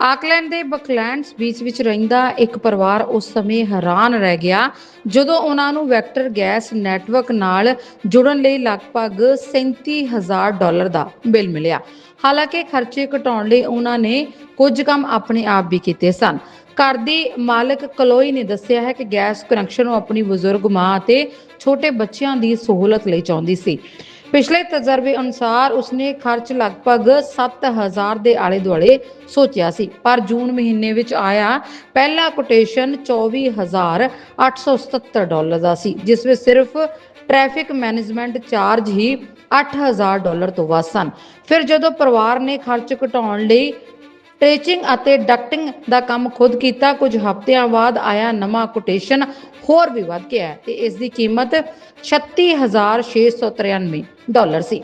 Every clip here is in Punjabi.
ਆਕਲੈਂਡ ਦੇ ਬਕਲੈਂਡਸ ਬੀਚ ਵਿੱਚ ਰਹਿੰਦਾ ਇੱਕ ਪਰਿਵਾਰ ਉਸ ਸਮੇਂ ਹੈਰਾਨ ਰਹਿ ਗਿਆ, ਜਦੋਂ ਉਹਨਾਂ ਨੂੰ ਵੈਕਟਰ ਗੈਸ ਨੈਟਵਰਕ ਨਾਲ ਜੁੜਨ ਲਈ ਲਗਭਗ 37000 ਡਾਲਰ ਦਾ ਬਿੱਲ ਮਿਲਿਆ। ਹਾਲਾਂਕਿ ਖਰਚੇ ਘਟਾਉਣ ਲਈ ਉਹਨਾਂ ਨੇ ਕੁਝ ਕੰਮ ਆਪਣੇ ਆਪ ਵੀ ਕੀਤੇ ਸਨ। ਘਰ ਦੀ ਮਾਲਕ ਕਲੋਈ ਨੇ ਦੱਸਿਆ ਹੈ ਕਿ ਗੈਸ ਕਨੈਕਸ਼ਨ ਉਹ ਆਪਣੀ ਬਜ਼ੁਰਗ ਮਾਂ ਅਤੇ ਛੋਟੇ ਬੱਚਿਆਂ ਦੀ ਸਹੂਲਤ ਲਈ ਚਾਹੁੰਦੀ ਸੀ। ਪਿਛਲੇ ਤਜਰਬੇ ਅਨੁਸਾਰ ਉਸਨੇ ਖਰਚ ਲਗਭਗ 7000 ਦੇ ਆਲੇ ਦੁਆਲੇ ਸੋਚਿਆ ਸੀ, ਪਰ ਜੂਨ ਮਹੀਨੇ ਵਿੱਚ ਆਇਆ ਪਹਿਲਾ ਕੋਟੇਸ਼ਨ 24877 ਡਾਲਰ ਦਾ ਸੀ, ਜਿਸ ਵਿੱਚ ਸਿਰਫ ਟ੍ਰੈਫਿਕ ਮੈਨੇਜਮੈਂਟ ਚਾਰਜ ਹੀ 8000 ਡਾਲਰ ਤੋਂ ਵੱਧ ਸਨ। ਫਿਰ ਜਦੋਂ ਪਰਿਵਾਰ ਨੇ ਖਰਚ ਘਟਾਉਣ ਲਈ ਟ੍ਰੇਚਿੰਗ ਅਤੇ ਡਕਟਿੰਗ ਦਾ ਕੰਮ ਖੁਦ ਕੀਤਾ। ਕੁਝ ਹਫ਼ਤਿਆਂ ਬਾਅਦ ਆਇਆ ਨਵਾਂ ਕੋਟੇਸ਼ਨ, ਹੋਰ ਵੀ ਵੱਧ ਗਿਆ ਤੇ ਇਸ ਦੀ ਕੀਮਤ 36693 ਡਾਲਰ ਸੀ।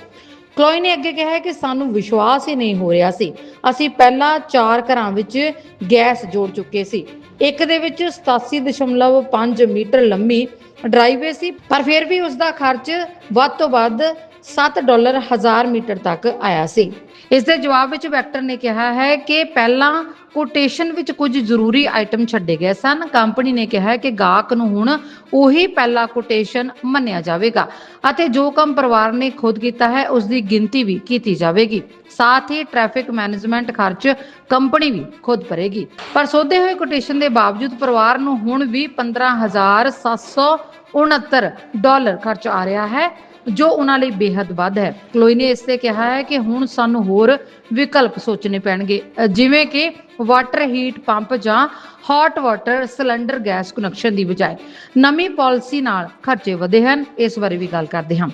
ਕਲੋਈ ਨੇ ਅੱਗੇ ਕਿਹਾ ਕਿ ਸਾਨੂੰ ਵਿਸ਼ਵਾਸ ਹੀ ਨਹੀਂ ਹੋ ਰਿਹਾ ਸੀ। ਅਸੀਂ ਪਹਿਲਾਂ ਚਾਰ ਘਰਾਂ ਵਿੱਚ ਗੈਸ ਜੋੜ ਚੁੱਕੇ ਸੀ। ਇੱਕ ਦੇ ਵਿੱਚ 87.5 ਮੀਟਰ ਲੰਮੀ ਡਰਾਈਵੇ ਸੀ, ਪਰ ਫਿਰ ਵੀ ਉਸ ਦਾ ਖਰਚ ਵੱਧ ਤੋਂ ਵੱਧ 7 ਡਾਲਰ ਹਜ਼ਾਰ ਮੀਟਰ ਤੱਕ ਆਇਆ ਸੀ। ਇਸ ਦੇ ਜਵਾਬ ਵਿੱਚ ਵੈਕਟਰ ਨੇ ਕਿਹਾ ਹੈ ਕਿ ਪਹਿਲਾਂ ਕੋਟੇਸ਼ਨ ਵਿੱਚ ਕੁਝ ਜ਼ਰੂਰੀ ਆਈਟਮ ਛੱਡੇ ਗਏ ਸਨ। ਕੰਪਨੀ ਨੇ ਕਿਹਾ ਕਿ ਗਾਹਕ ਨੂੰ ਹੁਣ ਉਹੀ ਪਹਿਲਾ ਕੋਟੇਸ਼ਨ ਮੰਨਿਆ ਜਾਵੇਗਾ ਅਤੇ ਜੋ ਕੰਮ ਪਰਿਵਾਰ ਨੇ ਖੁਦ ਕੀਤਾ ਹੈ, ਉਸ ਦੀ ਗਿਣਤੀ ਵੀ ਕੀਤੀ ਜਾਵੇਗੀ। ਸਾਥ ਹੀ ਟ੍ਰੈਫਿਕ ਮੈਨੇਜਮੈਂਟ ਖਰਚ ਕੰਪਨੀ ਵੀ ਖੁਦ ਭਰੇਗੀ। ਪਰ ਸੋਧੇ ਹੋਏ ਕੋਟੇਸ਼ਨ ਦੇ ਬਾਵਜੂਦ ਪਰਿਵਾਰ ਨੂੰ ਹੁਣ ਵੀ 15769 ਡਾਲਰ ਖਰਚ ਆ ਰਿਹਾ ਹੈ। ਜੋ ਉਹਨਾਂ ਲਈ ਬੇहद ਵੱਧ ਹੈ। ਕਲੋਈ ਨੇ ਇਸ ਤੇ ਕਿਹਾ ਹੈ ਕਿ ਹੁਣ ਸਾਨੂੰ ਹੋਰ ਵਿਕਲਪ ਸੋਚਣੇ ਪੈਣਗੇ। ਜਿਵੇਂ ਕਿ ਵਾਟਰ ਹੀਟ ਪੰਪ ਜਾਂ hot water cylinder gas connection ਦੀ ਬਜਾਏ। ਨਵੀਂ ਪਾਲਿਸੀ ਨਾਲ ਖਰਚੇ ਵਧੇ ਹਨ। ਇਸ ਬਾਰੇ ਵੀ ਗੱਲ ਕਰਦੇ ਹਾਂ।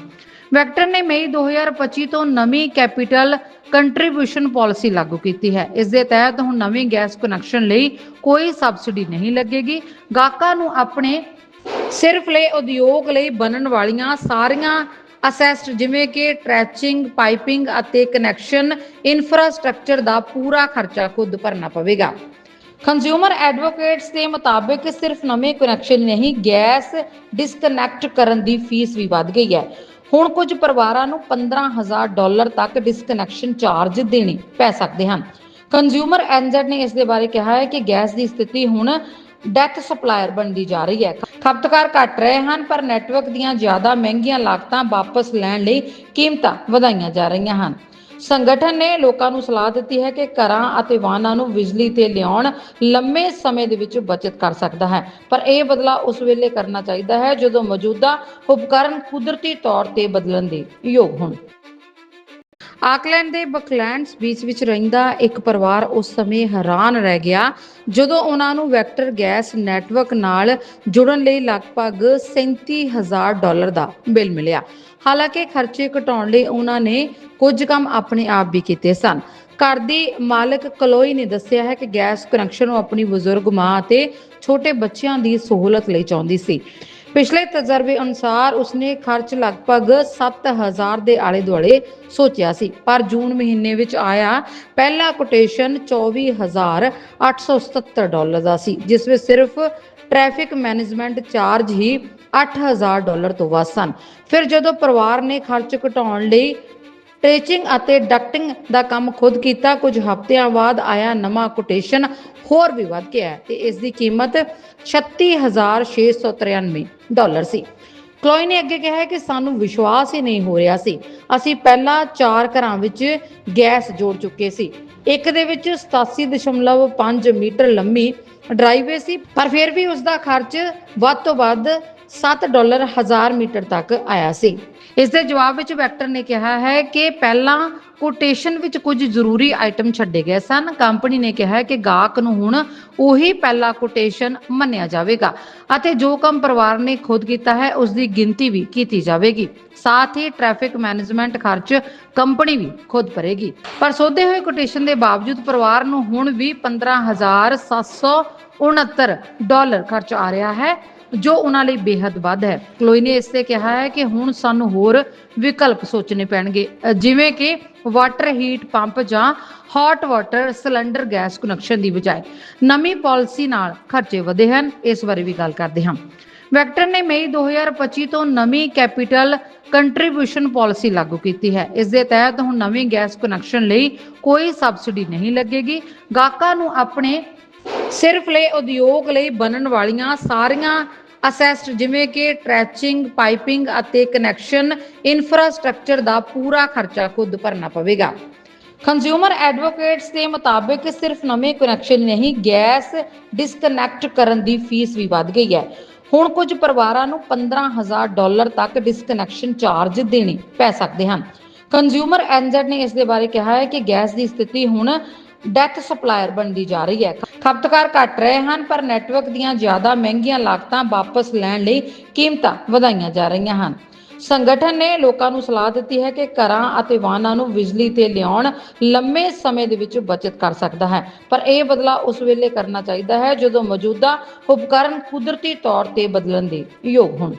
ਵੈਕਟਰ ਨੇ ਮਈ 2025 ਤੋਂ ਨਵੀਂ ਕੈਪੀਟਲ ਕੰਟਰੀਬਿਊਸ਼ਨ ਪਾਲਿਸੀ ਲਾਗੂ ਕੀਤੀ ਹੈ। ਇਸ ਦੇ ਤਹਿਤ ਹੁਣ ਨਵੀਂ ਗੈਸ ਕਨੈਕਸ਼ਨ ਲਈ ਕੋਈ ਸਬਸਿਡੀ ਨਹੀਂ ਲੱਗੇਗੀ। ਗਾਹਕਾਂ ਨੂੰ ਆਪਣੇ ਸਿਰਫ ਲਈ ਉਦਯੋਗ ਲਈ ਬਣਨ ਵਾਲੀਆਂ ਸਾਰੀਆਂ ਅਸੈਸਟ ਜਿਵੇਂ ਕਿ ਟ੍ਰੈਚਿੰਗ ਪਾਈਪਿੰਗ ਅਤੇ ਕਨੈਕਸ਼ਨ ਇਨਫਰਾਸਟ੍ਰਕਚਰ ਦਾ ਪੂਰਾ ਖਰਚਾ ਖੁਦ ਭਰਨਾ ਪਵੇਗਾ। ਕੰਜ਼ਿਊਮਰ ਐਡਵੋਕੇਟਸ ਦੇ ਮੁਤਾਬਕ ਸਿਰਫ ਨਵੇਂ ਕਨੈਕਸ਼ਨ ਨਹੀਂ, ਗੈਸ ਡਿਸਕਨੈਕਟ ਕਰਨ ਦੀ ਫੀਸ ਵੀ ਵੱਧ ਗਈ ਹੈ। ਹੁਣ ਕੁਝ ਪਰਿਵਾਰਾਂ ਨੂੰ 15000 ਡਾਲਰ ਤੱਕ ਡਿਸਕਨੈਕਸ਼ਨ ਚਾਰਜ ਦੇਣੇ ਪੈ ਸਕਦੇ ਹਨ। ਕੰਜ਼ਿਊਮਰ ਐਨਜ਼ੈਡ ਨੇ ਇਸ ਦੇ ਬਾਰੇ ਕਿਹਾ ਹੈ ਕਿ ਗੈਸ ਦੀ ਸਥਿਤੀ ਹੁਣ ਡੈਥ ਸਪਲਾਇਰ ਬਣਦੀ ਜਾ ਰਹੀ ਹੈ। ਖਪਤਕਾਰ ਘਟ ਰਹੇ ਹਨ, ਪਰ ਨੈਟਵਰਕ ਦੀਆਂ ਜ਼ਿਆਦਾ ਮਹਿੰਗੀਆਂ ਲਾਗਤਾਂ ਵਾਪਸ ਲੈਣ ਲਈ ਕੀਮਤਾਂ ਵਧਾਈਆਂ ਜਾ ਰਹੀਆਂ ਹਨ। ਸੰਗਠਨ ਨੇ ਲੋਕਾਂ ਨੂੰ ਸਲਾਹ ਦਿੱਤੀ ਹੈ ਕਿ ਘਰਾਂ ਅਤੇ ਵਾਹਨਾਂ ਨੂੰ ਬਿਜਲੀ ਤੇ ਲਿਆਉਣ ਲੰਮੇ ਸਮੇਂ ਦੇ ਵਿੱਚ ਬਚਤ ਕਰ ਸਕਦਾ ਹੈ। ਪਰ ਇਹ ਬਦਲਾਅ ਉਸ ਵੇਲੇ ਕਰਨਾ ਚਾਹੀਦਾ ਹੈ ਜਦੋਂ ਮੌਜੂਦਾ ਉਪਕਰਨ ਕੁਦਰਤੀ ਤੌਰ ਤੇ ਬਦਲਣ ਦੇ ਯੋਗ ਹੋਣ। ਆਕਲੈਂਡ ਦੇ ਬਕਲੈਂਡਸ ਬੀਚ ਵਿੱਚ ਰਹਿੰਦਾ ਇੱਕ ਪਰਿਵਾਰ ਉਸ ਸਮੇਂ ਹੈਰਾਨ ਰਹਿ ਗਿਆ, ਜਦੋਂ ਉਹਨਾਂ ਨੂੰ ਵੈਕਟਰ ਗੈਸ ਨੈਟਵਰਕ ਨਾਲ ਜੁੜਨ ਲਈ ਲਗਭਗ 37000 ਡਾਲਰ ਦਾ ਬਿੱਲ ਮਿਲਿਆ। ਹਾਲਾਂਕਿ ਖਰਚੇ ਘਟਾਉਣ ਲਈ ਉਹਨਾਂ ਨੇ ਕੁਝ ਕੰਮ ਆਪਣੇ ਆਪ ਵੀ ਕੀਤੇ ਸਨ। ਘਰ ਦੀ ਮਾਲਕ ਕਲੋਈ ਨੇ ਦੱਸਿਆ ਹੈ ਕਿ ਗੈਸ ਕਨੈਕਸ਼ਨ ਉਹ ਆਪਣੀ ਬਜ਼ੁਰਗ ਮਾਂ ਅਤੇ ਛੋਟੇ ਬੱਚਿਆਂ ਦੀ ਸਹੂਲਤ ਲਈ ਚਾਹੁੰਦੀ ਸੀ। ਪਿਛਲੇ ਤਜਰਬੇ ਅਨੁਸਾਰ ਉਸਨੇ ਖਰਚ ਲਗਭਗ 7000 ਦੇ ਆਲੇ ਦੁਆਲੇ ਸੋਚਿਆ ਸੀ, ਪਰ ਜੂਨ ਮਹੀਨੇ ਵਿੱਚ ਆਇਆ ਪਹਿਲਾ ਕੋਟੇਸ਼ਨ 24877 ਡਾਲਰ ਦਾ ਸੀ, ਜਿਸ ਵਿੱਚ ਸਿਰਫ ਟ੍ਰੈਫਿਕ ਮੈਨੇਜਮੈਂਟ ਚਾਰਜ ਹੀ 8000 ਡਾਲਰ ਤੋਂ ਵੱਧ ਸਨ। ਫਿਰ ਜਦੋਂ ਪਰਿਵਾਰ ਨੇ ਖਰਚ ਘਟਾਉਣ ਲਈ ਟ੍ਰੇਚਿੰਗ ਅਤੇ ਡਕਟਿੰਗ ਦਾ ਕੰਮ ਖੁਦ ਕੀਤਾ। ਕੁਝ ਹਫ਼ਤਿਆਂ ਬਾਅਦ ਆਇਆ ਨਵਾਂ ਕੋਟੇਸ਼ਨ, ਹੋਰ ਵੀ ਵੱਧ ਗਿਆ ਤੇ ਇਸ ਦੀ ਕੀਮਤ 36693 ਡਾਲਰ ਸੀ। ਕਲੋਈ ਨੇ ਅੱਗੇ ਕਿਹਾ ਕਿ ਸਾਨੂੰ ਵਿਸ਼ਵਾਸ ਹੀ ਨਹੀਂ ਹੋ ਰਿਹਾ ਸੀ। ਅਸੀਂ ਪਹਿਲਾਂ ਚਾਰ ਘਰਾਂ ਵਿੱਚ ਗੈਸ ਜੋੜ ਚੁੱਕੇ ਸੀ। ਇੱਕ ਦੇ ਵਿੱਚ 87.5 ਮੀਟਰ ਲੰਮੀ ਡਰਾਈਵੇ ਸੀ, ਪਰ ਫਿਰ ਵੀ ਉਸ ਦਾ ਖਰਚ ਵੱਧ ਤੋਂ ਵੱਧ 7 ਡਾਲਰ ਹਜ਼ਾਰ ਮੀਟਰ ਤੱਕ ਆਇਆ ਸੀ। ਇਸ ਦੇ ਜਵਾਬ ਵਿੱਚ ਵੈਕਟਰ ਨੇ ਕਿਹਾ ਹੈ ਕਿ ਪਹਿਲਾਂ ਕੋਟੇਸ਼ਨ ਵਿੱਚ ਕੁਝ ਜ਼ਰੂਰੀ ਆਈਟਮ ਛੱਡੇ ਗਏ ਸਨ। ਕੰਪਨੀ ਨੇ ਕਿਹਾ ਕਿ ਗਾਹਕ ਨੂੰ ਹੁਣ ਉਹੀ ਪਹਿਲਾ ਕੋਟੇਸ਼ਨ ਮੰਨਿਆ ਜਾਵੇਗਾ ਅਤੇ ਜੋ ਕੰਮ ਪਰਿਵਾਰ ਨੇ ਖੁਦ ਕੀਤਾ ਹੈ, ਉਸ ਦੀ ਗਿਣਤੀ ਵੀ ਕੀਤੀ ਜਾਵੇਗੀ। ਸਾਥ ਹੀ ਟ੍ਰੈਫਿਕ ਮੈਨੇਜਮੈਂਟ ਖਰਚ ਕੰਪਨੀ ਵੀ ਖੁਦ ਭਰੇਗੀ। ਪਰ ਸੋਧੇ ਹੋਏ ਕੋਟੇਸ਼ਨ ਦੇ ਬਾਵਜੂਦ ਪਰਿਵਾਰ ਨੂੰ ਹੁਣ ਵੀ 15769 ਡਾਲਰ ਖਰਚ ਆ ਰਿਹਾ ਹੈ। ਜੋ ਉਹਨਾਂ ਲਈ ਬੇहद ਵੱਧ ਹੈ। ਕਲੋਈ ਨੇ ਇਸ ਤੇ ਕਿਹਾ ਹੈ ਕਿ ਹੁਣ ਸਾਨੂੰ ਹੋਰ ਵਿਕਲਪ ਸੋਚਣੇ ਪੈਣਗੇ। ਜਿਵੇਂ ਕਿ ਵਾਟਰ ਹੀਟ ਪੰਪ ਜਾਂ hot water cylinder gas connection ਦੀ ਬਜਾਏ। ਨਵੀਂ ਪਾਲਿਸੀ ਨਾਲ ਖਰਚੇ ਵਧੇ ਹਨ। ਇਸ ਬਾਰੇ ਵੀ ਗੱਲ ਕਰਦੇ ਹਾਂ। ਵੈਕਟਰ ਨੇ ਮਈ 2025 ਤੋਂ ਨਵੀਂ ਕੈਪੀਟਲ ਕੰਟਰੀਬਿਊਸ਼ਨ ਪਾਲਿਸੀ ਲਾਗੂ ਕੀਤੀ ਹੈ। ਇਸ ਦੇ ਤਹਿਤ ਹੁਣ ਨਵੀਂ ਗੈਸ ਕਨੈਕਸ਼ਨ ਲਈ ਕੋਈ ਸਬਸਿਡੀ ਨਹੀਂ ਲੱਗੇਗੀ। ਗਾਹਕਾਂ ਨੂੰ ਆਪਣੇ ਸਿਰਫ ਲਈ ਉਦਯੋਗ ਲਈ ਬਣਨ ਵਾਲੀਆਂ ਸਾਰੀਆਂ ਅਸੈਸਟ ਜਿਵੇਂ ਕਿ ਟ੍ਰੈਚਿੰਗ ਪਾਈਪਿੰਗ ਅਤੇ ਕਨੈਕਸ਼ਨ ਇਨਫਰਾਸਟ੍ਰਕਚਰ ਦਾ ਪੂਰਾ ਖਰਚਾ ਖੁਦ ਭਰਨਾ ਪਵੇਗਾ। ਕੰਜ਼ਿਊਮਰ ਐਡਵੋਕੇਟਸ ਦੇ ਮੁਤਾਬਕ ਸਿਰਫ ਨਵੇਂ ਕਨੈਕਸ਼ਨ ਨਹੀਂ, ਗੈਸ ਡਿਸਕਨੈਕਟ ਕਰਨ ਦੀ ਫੀਸ ਵੀ ਵੱਧ ਗਈ ਹੈ। ਹੁਣ ਕੁਝ ਪਰਿਵਾਰਾਂ ਨੂੰ 15000 ਡਾਲਰ ਤੱਕ ਡਿਸਕਨੈਕਸ਼ਨ ਚਾਰਜ ਦੇਣੇ ਪੈ ਸਕਦੇ ਹਨ। ਕੰਜ਼ਿਊਮਰ ਐਨਜ਼ੈਡ ਨੇ ਇਸ ਦੇ ਬਾਰੇ ਕਿਹਾ ਹੈ ਕਿ ਗੈਸ ਦੀ ਸਥਿਤੀ ਹੁਣ ਡੈਥ ਸਪਲਾਇਰ ਬਣਦੀ ਜਾ ਰਹੀ ਹੈ। ਖਪਤਕਾਰ ਘਟ ਰਹੇ ਹਨ, ਪਰ ਨੈਟਵਰਕ ਦੀਆਂ ਜ਼ਿਆਦਾ ਮਹਿੰਗੀਆਂ ਲਾਗਤਾਂ ਵਾਪਸ ਲੈਣ ਲਈ ਕੀਮਤਾਂ ਵਧਾਈਆਂ ਜਾ ਰਹੀਆਂ ਹਨ। ਸੰਗਠਨ ਨੇ ਲੋਕਾਂ ਨੂੰ ਸਲਾਹ ਦਿੱਤੀ ਹੈ ਕਿ ਘਰਾਂ ਅਤੇ ਵਾਹਨਾਂ ਨੂੰ ਬਿਜਲੀ ਤੇ ਲਿਆਉਣ ਲੰਮੇ ਸਮੇਂ ਦੇ ਵਿੱਚ ਬਚਤ ਕਰ ਸਕਦਾ ਹੈ। ਪਰ ਇਹ ਬਦਲਾ ਉਸ ਵੇਲੇ ਕਰਨਾ ਚਾਹੀਦਾ ਹੈ ਜਦੋਂ ਮੌਜੂਦਾ ਉਪਕਰਨ ਕੁਦਰਤੀ ਤੌਰ ਤੇ ਬਦਲਣ ਦੇ ਯੋਗ ਹੋਣ।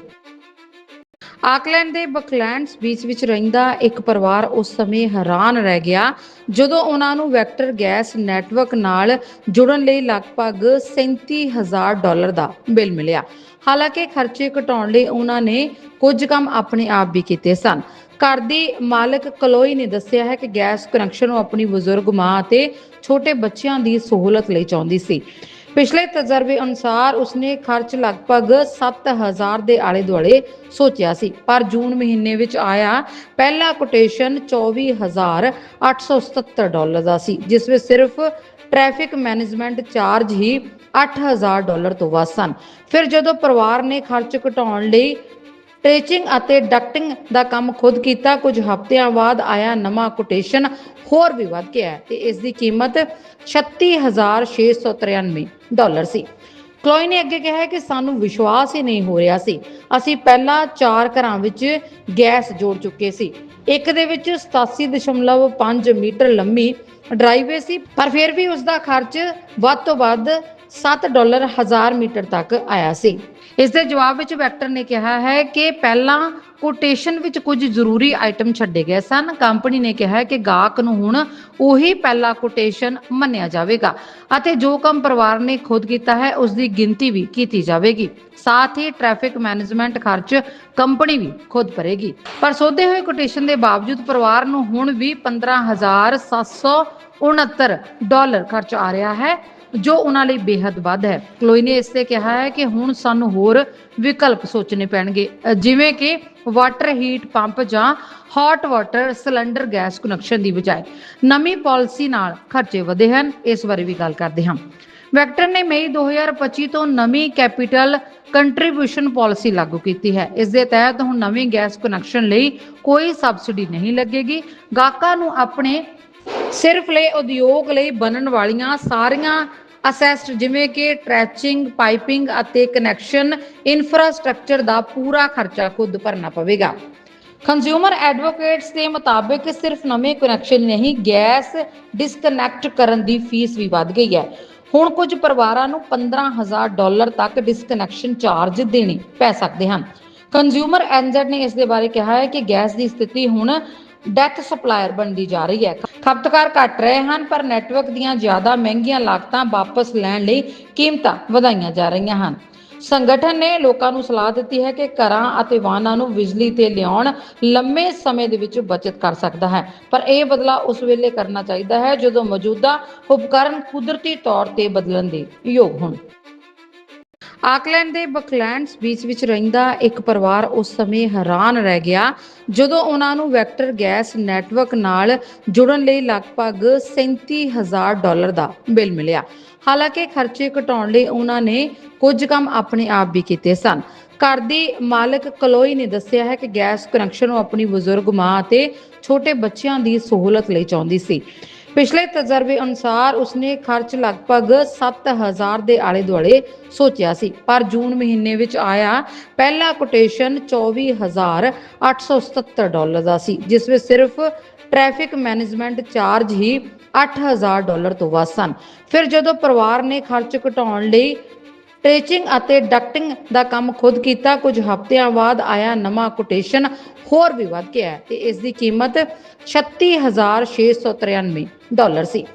ਆਕਲੈਂਡ ਦੇ ਬਕਲੈਂਡਸ ਬੀਚ ਵਿੱਚ ਰਹਿੰਦਾ ਇੱਕ ਪਰਿਵਾਰ ਉਸ ਸਮੇਂ ਹੈਰਾਨ ਰਹਿ ਗਿਆ, ਜਦੋਂ ਉਹਨਾਂ ਨੂੰ ਵੈਕਟਰ ਗੈਸ ਨੈਟਵਰਕ ਨਾਲ ਜੁੜਨ ਲਈ ਲਗਭਗ 37000 ਡਾਲਰ ਦਾ ਬਿੱਲ ਮਿਲਿਆ। ਹਾਲਾਂਕਿ ਖਰਚੇ ਘਟਾਉਣ ਲਈ ਉਹਨਾਂ ਨੇ ਕੁਝ ਕੰਮ ਆਪਣੇ ਆਪ ਵੀ ਕੀਤੇ ਸਨ। ਘਰ ਦੀ ਮਾਲਕ ਕਲੋਈ ਨੇ ਦੱਸਿਆ ਹੈ ਕਿ ਗੈਸ ਕਨੈਕਸ਼ਨ ਉਹ ਆਪਣੀ ਬਜ਼ੁਰਗ ਮਾਂ ਅਤੇ ਛੋਟੇ ਬੱਚਿਆਂ ਦੀ ਸਹੂਲਤ ਲਈ ਚਾਹੁੰਦੀ ਸੀ। ਪਿਛਲੇ ਤਜਰਬੇ ਅਨੁਸਾਰ ਉਸਨੇ ਖਰਚ ਲਗਭਗ 7000 ਦੇ ਆਲੇ ਦੁਆਲੇ ਸੋਚਿਆ ਸੀ, ਪਰ ਜੂਨ ਮਹੀਨੇ ਵਿੱਚ ਆਇਆ ਪਹਿਲਾ ਕੋਟੇਸ਼ਨ 24877 ਡਾਲਰ ਦਾ ਸੀ, ਜਿਸ ਵਿੱਚ ਸਿਰਫ ਟ੍ਰੈਫਿਕ ਮੈਨੇਜਮੈਂਟ ਚਾਰਜ ਹੀ 8000 ਡਾਲਰ ਤੋਂ ਵੱਧ ਸਨ। ਫਿਰ ਜਦੋਂ ਪਰਿਵਾਰ ਨੇ ਖਰਚ ਘਟਾਉਣ ਲਈ ਟ੍ਰੇਚਿੰਗ ਅਤੇ ਡਕਟਿੰਗ ਦਾ ਕੰਮ ਖੁਦ ਕੀਤਾ। ਕੁਝ ਹਫ਼ਤਿਆਂ ਬਾਅਦ ਆਇਆ ਨਵਾਂ ਕੋਟੇਸ਼ਨ, ਹੋਰ ਵੀ ਵੱਧ ਗਿਆ ਤੇ ਇਸ ਦੀ ਕੀਮਤ 36693 ਡਾਲਰ ਸੀ। ਕਲੋਈ ਨੇ ਅੱਗੇ ਕਿਹਾ ਕਿ ਸਾਨੂੰ ਵਿਸ਼ਵਾਸ ਹੀ ਨਹੀਂ ਹੋ ਰਿਹਾ ਸੀ। ਅਸੀਂ ਪਹਿਲਾਂ ਚਾਰ ਘਰਾਂ ਵਿੱਚ ਗੈਸ ਜੋੜ ਚੁੱਕੇ ਸੀ। ਇੱਕ ਦੇ ਵਿੱਚ 87.5 ਮੀਟਰ ਲੰਮੀ ਡਰਾਈਵੇ ਸੀ, ਪਰ ਫਿਰ ਵੀ ਉਸ ਦਾ ਖਰਚ ਵੱਧ ਤੋਂ ਵੱਧ 7 ਡਾਲਰ ਹਜ਼ਾਰ ਮੀਟਰ ਤੱਕ ਆਇਆ ਸੀ। ਇਸ ਦੇ ਜਵਾਬ ਵਿੱਚ ਵੈਕਟਰ ਨੇ ਕਿਹਾ ਹੈ ਕਿ ਪਹਿਲਾਂ ਕੋਟੇਸ਼ਨ ਵਿੱਚ ਕੁਝ ਜ਼ਰੂਰੀ ਆਈਟਮ ਛੱਡੇ ਗਏ ਸਨ। ਕੰਪਨੀ ਨੇ ਕਿਹਾ ਕਿ ਗਾਹਕ ਨੂੰ ਹੁਣ ਉਹੀ ਪਹਿਲਾ ਕੋਟੇਸ਼ਨ ਮੰਨਿਆ ਜਾਵੇਗਾ ਅਤੇ ਜੋ ਕੰਮ ਪਰਿਵਾਰ ਨੇ ਖੁਦ ਕੀਤਾ ਹੈ ਉਸ ਦੀ ਗਿਣਤੀ ਵੀ ਕੀਤੀ ਜਾਵੇਗੀ। ਸਾਥ ਹੀ ਟ੍ਰੈਫਿਕ ਮੈਨੇਜਮੈਂਟ ਖਰਚ ਕੰਪਨੀ ਵੀ ਖੁਦ ਭਰੇਗੀ। ਪਰ ਸੋਧੇ ਹੋਏ ਕੋਟੇਸ਼ਨ ਦੇ ਬਾਵਜੂਦ ਪਰਿਵਾਰ ਨੂੰ ਹੁਣ ਵੀ 15769 ਡਾਲਰ ਖਰਚ ਆ ਰਿਹਾ ਹੈ। ਜੋ ਉਹਨਾਂ ਲਈ ਬੇहद ਵੱਧ ਹੈ। ਕਲੋਈ ਨੇ ਇਸ ਤੇ ਕਿਹਾ ਹੈ ਕਿ ਹੁਣ ਸਾਨੂੰ ਹੋਰ ਵਿਕਲਪ ਸੋਚਣੇ ਪੈਣਗੇ। ਜਿਵੇਂ ਕਿ ਵਾਟਰ ਹੀਟ ਪੰਪ ਜਾਂ hot water cylinder gas connection ਦੀ ਬਜਾਏ। ਨਵੀਂ ਪਾਲਿਸੀ ਨਾਲ ਖਰਚੇ ਵਧੇ ਹਨ। ਇਸ ਬਾਰੇ ਵੀ ਗੱਲ ਕਰਦੇ ਹਾਂ। ਵੈਕਟਰ ਨੇ ਮਈ 2025 ਤੋਂ ਨਵੀਂ ਕੈਪੀਟਲ ਕੰਟਰੀਬਿਊਸ਼ਨ ਪਾਲਿਸੀ ਲਾਗੂ ਕੀਤੀ ਹੈ। ਇਸ ਦੇ ਤਹਿਤ ਹੁਣ ਨਵੀਂ ਗੈਸ ਕਨੈਕਸ਼ਨ ਲਈ ਕੋਈ ਸਬਸਿਡੀ ਨਹੀਂ ਲੱਗੇਗੀ। ਗਾਹਕਾਂ ਨੂੰ ਆਪਣੇ ਸਿਰਫ ਲਈ ਉਦਯੋਗ ਲਈ ਬਣਨ ਵਾਲੀਆਂ ਸਾਰੀਆਂ ਅਸੈਸਟ ਜਿਵੇਂ ਕਿ ਟ੍ਰੈਚਿੰਗ ਪਾਈਪਿੰਗ ਅਤੇ ਕਨੈਕਸ਼ਨ ਇਨਫਰਾਸਟ੍ਰਕਚਰ ਦਾ ਪੂਰਾ ਖਰਚਾ ਖੁਦ ਭਰਨਾ ਪਵੇਗਾ। ਕੰਜ਼ਿਊਮਰ ਐਡਵੋਕੇਟਸ ਦੇ ਮੁਤਾਬਕ ਸਿਰਫ ਨਵੇਂ ਕਨੈਕਸ਼ਨ ਨਹੀਂ, ਗੈਸ ਡਿਸਕਨੈਕਟ ਕਰਨ ਦੀ ਫੀਸ ਵੀ ਵੱਧ ਗਈ ਹੈ। ਹੁਣ ਕੁਝ ਪਰਿਵਾਰਾਂ ਨੂੰ 15000 ਡਾਲਰ ਤੱਕ ਡਿਸਕਨੈਕਸ਼ਨ ਚਾਰਜ ਦੇਣੇ ਪੈ ਸਕਦੇ ਹਨ। ਕੰਜ਼ਿਊਮਰ ਐਨਜ਼ੈਡ ਨੇ ਇਸ ਦੇ ਬਾਰੇ ਕਿਹਾ ਹੈ ਕਿ ਗੈਸ ਦੀ ਸਥਿਤੀ ਹੁਣ ਡੈਥ ਸਪਲਾਇਰ ਬਣਦੀ ਜਾ ਰਹੀ ਹੈ। ਖਪਤਕਾਰ ਘਟ ਰਹੇ ਹਨ, ਪਰ ਨੈਟਵਰਕ ਦੀਆਂ ਜ਼ਿਆਦਾ ਮਹਿੰਗੀਆਂ ਲਾਗਤਾਂ ਵਾਪਸ ਲੈਣ ਲਈ ਕੀਮਤਾਂ ਵਧਾਈਆਂ ਜਾ ਰਹੀਆਂ ਹਨ। ਸੰਗਠਨ ਨੇ ਲੋਕਾਂ ਨੂੰ ਸਲਾਹ ਦਿੱਤੀ ਹੈ ਕਿ ਘਰਾਂ ਅਤੇ ਵਾਹਨਾਂ ਨੂੰ ਬਿਜਲੀ ਤੇ ਲਿਆਉਣ ਲੰਮੇ ਸਮੇਂ ਦੇ ਵਿੱਚ ਬਚਤ ਕਰ ਸਕਦਾ ਹੈ। ਪਰ ਇਹ ਬਦਲਾ ਉਸ ਵੇਲੇ ਕਰਨਾ ਚਾਹੀਦਾ ਹੈ ਜਦੋਂ ਮੌਜੂਦਾ ਉਪਕਰਨ ਕੁਦਰਤੀ ਤੌਰ ਤੇ ਬਦਲਣ ਦੇ ਯੋਗ ਹੋਣ। ਆਕਲੈਂਡ ਦੇ ਬਕਲੈਂਡਸ ਬੀਚ ਵਿੱਚ ਰਹਿੰਦਾ ਇੱਕ ਪਰਿਵਾਰ ਉਸ ਸਮੇਂ ਹੈਰਾਨ ਰਹਿ ਗਿਆ, ਜਦੋਂ ਉਹਨਾਂ ਨੂੰ ਵੈਕਟਰ ਗੈਸ ਨੈਟਵਰਕ ਨਾਲ ਜੁੜਨ ਲਈ ਲਗਭਗ 37000 ਡਾਲਰ ਦਾ ਬਿੱਲ ਮਿਲਿਆ। ਹਾਲਾਂਕਿ ਖਰਚੇ ਘਟਾਉਣ ਲਈ ਉਹਨਾਂ ਨੇ ਕੁਝ ਕੰਮ ਆਪਣੇ ਆਪ ਵੀ ਕੀਤੇ ਸਨ। ਘਰ ਦੀ ਮਾਲਕ ਕਲੋਈ ਨੇ ਦੱਸਿਆ ਹੈ ਕਿ ਗੈਸ ਕਨੈਕਸ਼ਨ ਉਹ ਆਪਣੀ ਬਜ਼ੁਰਗ ਮਾਂ ਅਤੇ ਛੋਟੇ ਬੱਚਿਆਂ ਦੀ ਸਹੂਲਤ ਲਈ ਚਾਹੁੰਦੀ ਸੀ। ਪਿਛਲੇ ਤਜਰਬੇ ਅਨੁਸਾਰ ਉਸਨੇ ਖਰਚ ਲਗਭਗ 7000 ਦੇ ਆਲੇ ਦੁਆਲੇ ਸੋਚਿਆ ਸੀ, ਪਰ ਜੂਨ ਮਹੀਨੇ ਵਿੱਚ ਆਇਆ ਪਹਿਲਾ ਕੋਟੇਸ਼ਨ 24877 ਡਾਲਰ ਦਾ ਸੀ, ਜਿਸ ਵਿੱਚ ਸਿਰਫ ਟ੍ਰੈਫਿਕ ਮੈਨੇਜਮੈਂਟ ਚਾਰਜ ਹੀ 8000 ਡਾਲਰ ਤੋਂ ਵੱਧ ਸਨ। ਫਿਰ ਜਦੋਂ ਪਰਿਵਾਰ ਨੇ ਖਰਚ ਘਟਾਉਣ ਲਈ ਟ੍ਰੇਚਿੰਗ ਅਤੇ ਡਕਟਿੰਗ ਦਾ ਕੰਮ ਖੁਦ ਕੀਤਾ। ਕੁਝ ਹਫ਼ਤਿਆਂ ਬਾਅਦ ਆਇਆ ਨਵਾਂ ਕੋਟੇਸ਼ਨ, ਹੋਰ ਵੀ ਵੱਧ ਗਿਆ ਤੇ ਇਸ ਦੀ ਕੀਮਤ 36693 ਡਾਲਰ ਸੀ।